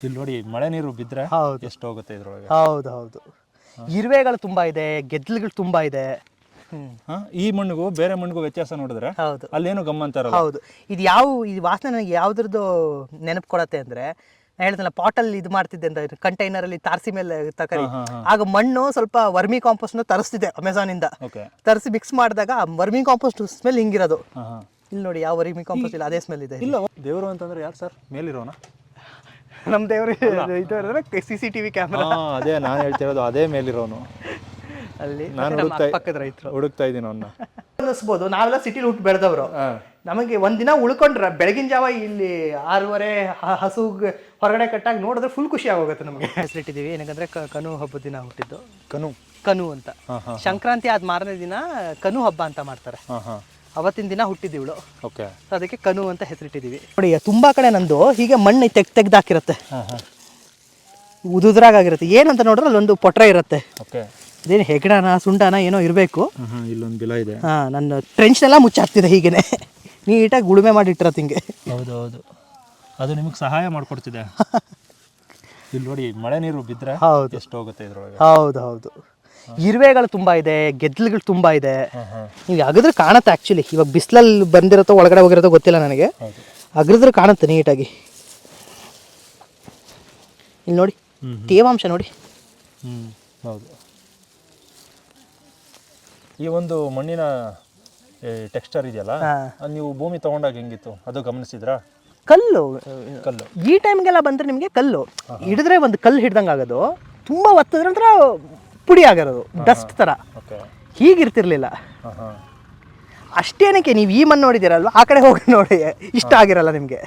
ಇಲ್ಲಿ ನೋಡಿ ಮಳೆ ನೀರು ಬಿದ್ದರೆ ಹೌದು. ಎಷ್ಟು ಹೋಗುತ್ತೆ ಇದ್ರೊಳಗೆ? ಹೌದು ಹೌದು. ಇರುವೆಗಳು ತುಂಬಾ ಇದೆ ಗೆದ್ದಲುಗಳು ತುಂಬಾ ಇದೆ. ಈ ಮಣ್ಣಿಗೂ ಬೇರೆ ಮಣ್ಣಿಗೂ ವ್ಯತ್ಯಾಸ ನೋಡಿದ್ರೆ ಹೌದು. ಅಲ್ಲೇನು ಗಮ್ಮಂತ ಇರಲ್ಲ? ಹೌದು. ಇದು ಯಾವ ಈ ವಾಸನೆ ನನಗೆ ಯಾವ್ದ್ರದ್ದು ನೆನಪು ಕೊಡತ್ತೆ ಅಂದ್ರೆ ನಾನು ಹೇಳ್ದಲ್ಲ ಪಾಟಲ್ಲಿ ಇದು ಮಾಡ್ತಿದ್ದೆ ಅಂತ ಕಂಟೈನರ್ ಅಲ್ಲಿ ತಾರಸಿ ಮೇಲೆ ಹಾ, ಹಾ. ಆಗ ಮಣ್ಣು ಸ್ವಲ್ಪ ವರ್ಮಿ ಕಾಂಪೋಸ್ಟ್ನ ತರಿಸ್ತಿದ್ದೆ ಅಮೆಝಾನ್ ಇಂದ. ಓಕೆ ತರಿಸಿ ಮಿಕ್ಸ್ ಮಾಡಿದಾಗ ವರ್ಮಿ ಕಾಂಪೋಸ್ಟ್ ಸ್ಮೆಲ್ ಹಿಂಗಿರೋದು. ಹಾಂ ಹಾಂ. ಇಲ್ಲಿ ನೋಡಿ ಯಾವ ವರ್ಮಿ ಕಾಂಪೋಸ್ಟ್ ಇಲ್ಲ ಅದೇ ಸ್ಮೆಲ್ ಇದೆ ಇಲ್ಲ ದೇವರು ಅಂತಂದ್ರೆ ಯಾರು ಸರ್? ಮೇಲಿರೋನ? ನಮ್ಮ ದೇವ್ರ ಇದು ಸಿ ಸಿ ಟಿವಿ ಕ್ಯಾಮ್ರಾ ಅದೇ ನಾನು ಹೇಳ್ತಿರೋದು ಅದೇ ಮೇಲಿರೋನು. ಅಲ್ಲಿ ನಾನು ಹುಡುಕ್ತಾ ಪಕ್ಕದ ರೈತರು. ಹುಡುಕ್ತಾ ಇದ್ದೀನಿ ಅವನ್ನ ಅನ್ನಿಸ್ಬೋದು. ನಾವೆಲ್ಲ ಸಿಟಿಲಿ ಹುಟ್ಟು ಬೆಳೆದವರು. ನಮಗೆ ಒಂದಿನ ಉಳ್ಕೊಂಡ್ರೆ ಬೆಳಗಿನ ಜಾವ ಇಲ್ಲಿ ಆರೂವರೆ ಹಸು ಹೊರಗಡೆ ಕಟ್ಟಾಗ ನೋಡಿದ್ರೆ ಫುಲ್ ಖುಷಿ ಆಗೋಗುತ್ತೆ ನಮಗೆ. ಹೆಸರಿಟ್ಟಿದ್ದೀವಿ ಏನಕ್ಕಂದ್ರೆ ಕ- ಕನು ಹಬ್ಬದ ದಿನ ಹುಟ್ಟಿದ್ದು. ಕನು? ಕನು ಅಂತ. ಸಂಕ್ರಾಂತಿ ಆದ ಮಾರನೇ ದಿನ ಕನು ಹಬ್ಬ ಅಂತ ಮಾಡ್ತಾರೆ. ಅವತ್ತಿನ ದಿನ ಹುಟ್ಟಿದ್ದೀವಳು ಓಕೆ. ಅದಕ್ಕೆ ಕನು ಅಂತ ಹೆಸರಿಟ್ಟಿದ್ದೀವಿ. ನೋಡಿ ತುಂಬಾ ಕಡೆ ನಂದು ಹೀಗೆ ಮಣ್ಣು ತೆಗ್ ತೆಗ್ದಾಕಿರುತ್ತೆ. ಉದುದ್ರಾಗಿರುತ್ತೆ ಏನಂತ ನೋಡಿದ್ರೆ ಅಲ್ಲೊಂದು ಪೊಟ್ರ ಇರುತ್ತೆ. ಓಕೆ. ಇದೇನು ಹೆಗ್ಡಾನ ಸುಂಡನ ಏನೋ ಇರಬೇಕು. ಇಲ್ಲೊಂದು ಬಿಲ ಇದೆ. ಹಾ ನನ್ನ ಟ್ರೆಂಚ್ನೆಲ್ಲ ಮುಚ್ಚಾಕ್ತಿದೆ ಹೀಗೇನೆ. ನೀಟಾಗಿ ಉಳುಮೆ ಮಾಡಿ ಇಟ್ಟಿರತ್ತೆ ಹಿಂಗೆ. ಹೌದು ಹೌದು ಅದು ನಿಮಗೆ ಸಹಾಯ ಮಾಡಿಕೊಡ್ತಿದೆ. ಇಲ್ಲಿ ನೋಡಿ ಮಳೆ ನೀರು ಬಿದ್ದರೆ ಹೌದು. ಎಷ್ಟು ಹೋಗುತ್ತೆ ಇದ್ರೊಳಗೆ? ಹೌದು ಹೌದು. ಇರುವೆಗಳು ತುಂಬಾ ಇದೆ ಗೆದ್ಲುಗಳು ತುಂಬಾ ಇದೆ. ನೀವು ಅಗದ್ರೆ ಕಾಣುತ್ತೆ ಆ್ಯಕ್ಚುಲಿ ಇವಾಗ ಬಿಸಿಲಲ್ಲಿ ಬಂದಿರತ್ತೋ ಒಳಗಡೆ ಹೋಗಿರತ್ತೋ ಗೊತ್ತಿಲ್ಲ ನನಗೆ. ಹೌದು. ಅಗದ್ರೆ ಕಾಣುತ್ತೆ ನೀಟಾಗಿ. ಇಲ್ಲಿ ನೋಡಿ ತೇವಾಂಶ ನೋಡಿ. ಹೌದು. ಈ ಒಂದು ಮಣ್ಣಿನ ಟೆಕ್ಸ್ಚರ್ ಇದೆಯಲ್ಲ. ನೀವು ಭೂಮಿ ತಗೊಂಡಾಗ ಹೆಂಗಿತ್ತು? ಅದು ಗಮನಿಸಿದ್ರಾ? ಕಲ್ಲು. ಕಲ್ಲು. ಈ ಟೈಮ್ಗೆಲ್ಲ ಬಂದ್ರೆ ನಿಮಗೆ ಕಲ್ಲು. ಹಿಡಿದ್ರೆ ಒಂದು ಕಲ್ಲು ಹಿಡ್ದಂಗೆ ಆಗೋದು ತುಂಬ ಒತ್ತಿದ್ರೆ ನಂತರ ಪುಡಿ ಆಗಿರೋದು ಡಸ್ಟ್ ಥರ ಹೀಗಿರ್ತಿರ್ಲಿಲ್ಲ. ಅಷ್ಟೇನಕ್ಕೆ ನೀವು ಈ ಮಣ್ಣು ನೋಡಿದ್ದೀರಲ್ವ? ಆ ಕಡೆ ಹೋಗಿ ನೋಡಿ. ಇಷ್ಟ ಆಗಿರಲ್ಲ ನಿಮಗೆ.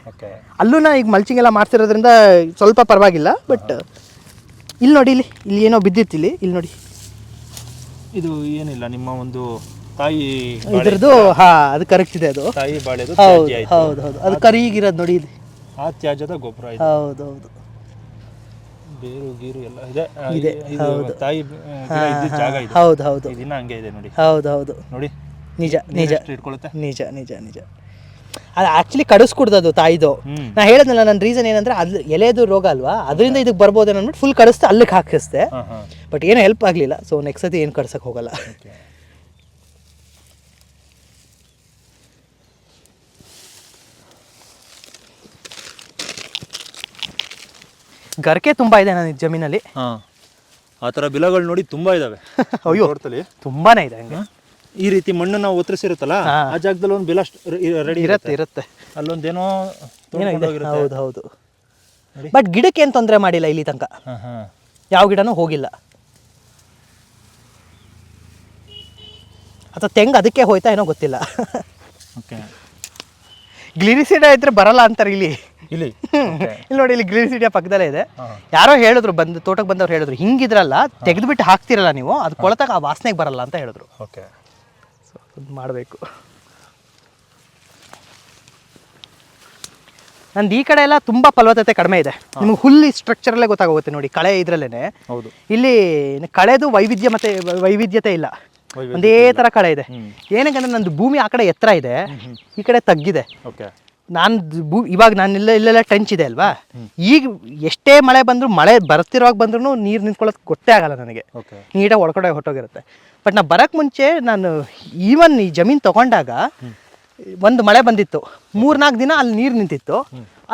ಅಲ್ಲೂ ನಾ ಈಗ ಮಲ್ಚಿಂಗ್ ಎಲ್ಲ ಮಾಡ್ತಿರೋದ್ರಿಂದ ಸ್ವಲ್ಪ ಪರವಾಗಿಲ್ಲ ಬಟ್ ಇಲ್ಲಿ ನೋಡಿ ಇಲ್ಲಿ ಇಲ್ಲಿ ಏನೋ ಬಿದ್ದಿತ್ತು ಇಲ್ಲಿ. ಇಲ್ಲಿ ನೋಡಿ. ಇದು ಏನಿಲ್ಲ ನಿಮ್ಮ ಒಂದು ತಾಯಿ ಇದ್ರದ್ದು ಹಾ ಅದು ಕರೆಕ್ಟ್ ಇದೆ ಅದು. ತಾಯಿ ಬಾಳೆದು ಹೌದು ಹೌದು ಹೌದು. ಅದು ಕರಿಗಿರೋದು ನೋಡಿ ಇಲ್ಲಿ. ಆ ತ್ಯಾಜ್ಯದ ಗೊಬ್ಬರ ಹೌದು ಹೌದು. ಬೇರು ಗೀರು ಎಲ್ಲ ಇದೆ. ಆ, ಇದೆ, ಇದು. ತಾಯಿ ಆ, ಗಿಡ ಇದ್ದಿದ್ದ ಜಾಗ ಇದು. ಹೌದು ಹೌದು. ಈ ದಿನ ಹಂಗೆ ಇದೆ ನೋಡಿ. ಹೌದು ಹೌದು. ನೋಡಿ. ನಿಜ ನಿಜ. ಎಷ್ಟು ಇಟ್ಕೊಳುತ್ತೆ? ನಿಜ ನಿಜ ನಿಜ. ಅದು ಆ್ಯಕ್ಚುಲಿ ಕಡಿಸ್ಕೊಡ್ದು ತಾಯಿದು. ಹ್ಮ್. ನಾ ಹೇಳಿದ್ನಲ್ಲ ನನ್ನ ರೀಸನ್ ಏನಂದ್ರೆ ಅದು ಎಲೆದು ರೋಗ ಅಲ್ವಾ? ಅದರಿಂದ ಇದಕ್ಕೆ ಬರ್ಬೋದೇನೋ ಅಂದ್ಬಿಟ್ಟು ಫುಲ್ ಕಡಿಸ್ತಾ ಅಲ್ಲಿಗೆ ಹಾಕಿಸ್ದೆ. ಹಾಂ ಹಾಂ. ಬಟ್ ಏನು ಹೆಲ್ಪ್ ಆಗಲಿಲ್ಲ. ಸೊ ನೆಕ್ಸ್ಟ್ ಸತಿ ಏನು ಕಡ್ಸಕ್ಕೆ ಹೋಗಲ್ಲ. ಗರ್ಕೆ ತುಂಬಾ ಇದೆ ನನ್ನ ಜಮೀನಲ್ಲಿ. ಹಾ. ಆ ಥರ ಬಿಲಗಳು ನೋಡಿ ತುಂಬಾ ಇದಾವೆ. ಅಯ್ಯೋ. ತೋಟದಲ್ಲಿ. ತುಂಬಾನೇ ಇದೆ ಹಂಗೆ. ಈ ರೀತಿ ಮಣ್ಣನ್ನ ಒತ್ತರಿಸಿರುತ್ತಲ್ಲ ಆ ಜಾಗದಲ್ಲಿ ಒಂದು ಬಿಲ ರೆಡಿ ಇರುತ್ತೆ. ಇರುತ್ತೆ ಅಲ್ಲೊಂದೇನೋ ಏನೋ ಇದೆ. ಹೋಗಿರುತ್ತೆ ಹೌದು ಹೌದು. ಬಟ್ ಗಿಡಕ್ಕೆ ಏನು ತೊಂದರೆ ಮಾಡಿಲ್ಲ ಇಲ್ಲಿ ತನಕ? ಹಾಂ ಹಾಂ. ಯಾವ ಗಿಡನೂ ಹೋಗಿಲ್ಲ. ಅಥವಾ ತೆಂಗ್ ಅದಕ್ಕೆ ಹೋಯ್ತಾ ಏನೋ ಗೊತ್ತಿಲ್ಲ. ಓಕೆ ಗ್ಲಿರಿಸಿಡ ಇದ್ರೆ ಬರಲ್ಲ ಅಂತಾರೆ ಇಲ್ಲಿ. ಇಲ್ಲಿ? ಇಲ್ಲಿ ನೋಡಿ ಇಲ್ಲಿ ಗ್ಲಿರಿಸಿಡಿಯ ಪಕ್ಕದಲ್ಲೇ ಇದೆ. ಯಾರೋ ಹೇಳಿದ್ರು ಬಂದು ತೋಟಕ್ಕೆ ಬಂದವ್ರು ಹೇಳಿದ್ರು ಹಿಂಗಿದ್ರಲ್ಲ ತೆಗೆದುಬಿಟ್ಟು ಹಾಕ್ತಿರಲ್ಲ ನೀವು ಅದು ಕೊಳತಾಗ ಆ ವಾಸನೆಗೆ ಬರಲ್ಲ ಅಂತ ಹೇಳಿದ್ರು. ಓಕೆ ಸೊ ಅದು ಮಾಡಬೇಕು. ನಂದು ಈ ಕಡೆ ಎಲ್ಲ ತುಂಬ ಫಲವತ್ತತೆ ಕಡಿಮೆ ಇದೆ. ನಿಮ್ಗೆ ಹುಲ್ಲಿ ಸ್ಟ್ರಕ್ಚರಲ್ಲೇ ಗೊತ್ತಾಗೋಗುತ್ತೆ ನೋಡಿ ಕಳೆ ಇದರಲ್ಲೇ ಹೌದು. ಇಲ್ಲಿ ಕಳೆದು ವೈವಿಧ್ಯ ಮತ್ತೆ ವೈವಿಧ್ಯತೆ ಇಲ್ಲ. ಒಂದೇ ಥರ ಕಳೆ ಇದೆ. ಏನಕ್ಕೆ ಏನಕ್ಕಂದ್ರೆ ನಂದು ಭೂಮಿ ಆ ಕಡೆ ಎತ್ತರ ಇದೆ. ಈ ಕಡೆ ತಗ್ಗಿದೆ. ನಾನು ಭೂ ಇವಾಗ ನಾನು ಇಲ್ಲ ಇಲ್ಲೆಲ್ಲ ಟೆಂಚ್ ಇದೆ ಅಲ್ವಾ? ಈಗ ಎಷ್ಟೇ ಮಳೆ ಬಂದರೂ ಮಳೆ ಬರ್ತಿರೋವಾಗ ಬಂದ್ರೂ ನೀರು ನಿಂತ್ಕೊಳ್ಳೋದು ಗೊತ್ತೇ ಆಗಲ್ಲ ನನಗೆ. ನೀಟಾಗಿ ಒಳಗಡೆ ಹೊಟ್ಟೋಗಿರುತ್ತೆ ಬಟ್ ನಾ ಬರೋಕ್ಕೆ ಮುಂಚೆ ನಾನು ಈವನ್ ಈ ಜಮೀನು ತಗೊಂಡಾಗ ಒಂದು ಮಳೆ ಬಂದಿತ್ತು. ಮೂರ್ನಾಲ್ಕು ದಿನ ಅಲ್ಲಿ ನೀರು ನಿಂತಿತ್ತು.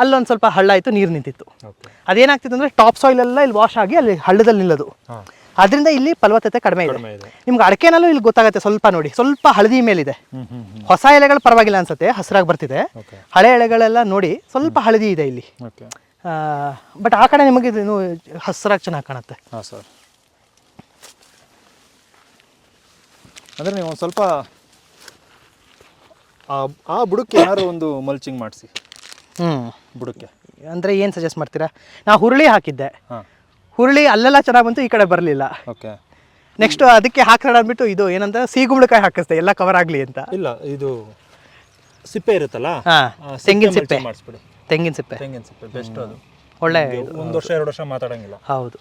ಅಲ್ಲೊಂದು ಸ್ವಲ್ಪ ಹಳ್ಳ ಆಯಿತು ನೀರು ನಿಂತಿತ್ತು. ಅದೇನಾಗ್ತಿತ್ತು ಅಂದರೆ ಟಾಪ್ ಸಾಯಿಲ್ ಎಲ್ಲ ಇಲ್ಲಿ ವಾಶ್ ಆಗಿ ಅಲ್ಲಿ ಹಳ್ಳದಲ್ಲಿ ನಿಲ್ಲೋದು. ಅದರಿಂದ ಇಲ್ಲಿ ಫಲವತ್ತತೆ ಕಡಿಮೆ ಇದೆ. ನಿಮ್ಗೆ ಅಡಕೆನಲ್ಲೂ ಇಲ್ಲಿ ಗೊತ್ತಾಗುತ್ತೆ ಸ್ವಲ್ಪ ನೋಡಿ. ಸ್ವಲ್ಪ ಹಳದಿ ಮೇಲಿದೆ. ಹೊಸ ಎಲೆಗಳು ಪರವಾಗಿಲ್ಲ ಅನ್ಸುತ್ತೆ ಹಸಿರಾಗಿ ಬರ್ತಿದೆ. ಹಳೆ ಎಲೆಗಳೆಲ್ಲ ನೋಡಿ ಸ್ವಲ್ಪ ಹಳದಿ ಇದೆ ಇಲ್ಲಿ. ಬಟ್ ಆ ಕಡೆ ನಿಮಗೆ ಇದು ಹಸಿರಾಗಿ ಚೆನ್ನಾಗಿ ಕಾಣುತ್ತೆ. ಅಂದ್ರೆ ಸರ್. ಅಂದರೆ ನೀವು ಒಂದು ಸ್ವಲ್ಪ ಆ ಬುಡಕ್ಕೆ ಯಾರು ಒಂದು ಮಲ್ಚಿಂಗ್ ಮಾಡಿಸಿ? ಹ್ಞೂ ಬುಡಕ್ಕೆ. ಅಂದರೆ ಏನು ಸಜೆಸ್ಟ್ ಮಾಡ್ತೀರಾ? ನಾ ಹುರುಳಿ ಹಾಕಿದ್ದೆ. ಹುರುಳಿ ಅಲ್ಲೆಲ್ಲ ಚೆನ್ನಾಗಿ ಬಂತು ಈ ಕಡೆ ಬರಲಿಲ್ಲ. ಓಕೆ ನೆಕ್ಸ್ಟ್ ಅದಕ್ಕೆ ಹಾಕೋಣ ಅಂದ್ಬಿಟ್ಟು ಇದು ಏನಂತ ಸೀಗುಂಬಳಕಾಯಿ ಹಾಕಿಸ್ದೆ ಎಲ್ಲ ಕವರ್ ಆಗಲಿ ಅಂತ. ಇಲ್ಲ ಇದು ಸಿಪ್ಪೆ ಇರುತ್ತಲ್ಲ ತೆಂಗಿನ ಸಿಪ್ಪೆ. ಮಾಡಿಸ್ಬಿಡಿ. ತೆಂಗಿನ ಸಿಪ್ಪೆ. ತೆಂಗಿನ ಸಿಪ್ಪೆ ಬೆಸ್ಟ್ ಅದು. ಒಳ್ಳೆ ಒಂದು ವರ್ಷ ಎರಡು ವರ್ಷ ಮಾತಾಡಂಗಿಲ್ಲ. ಹೌದು.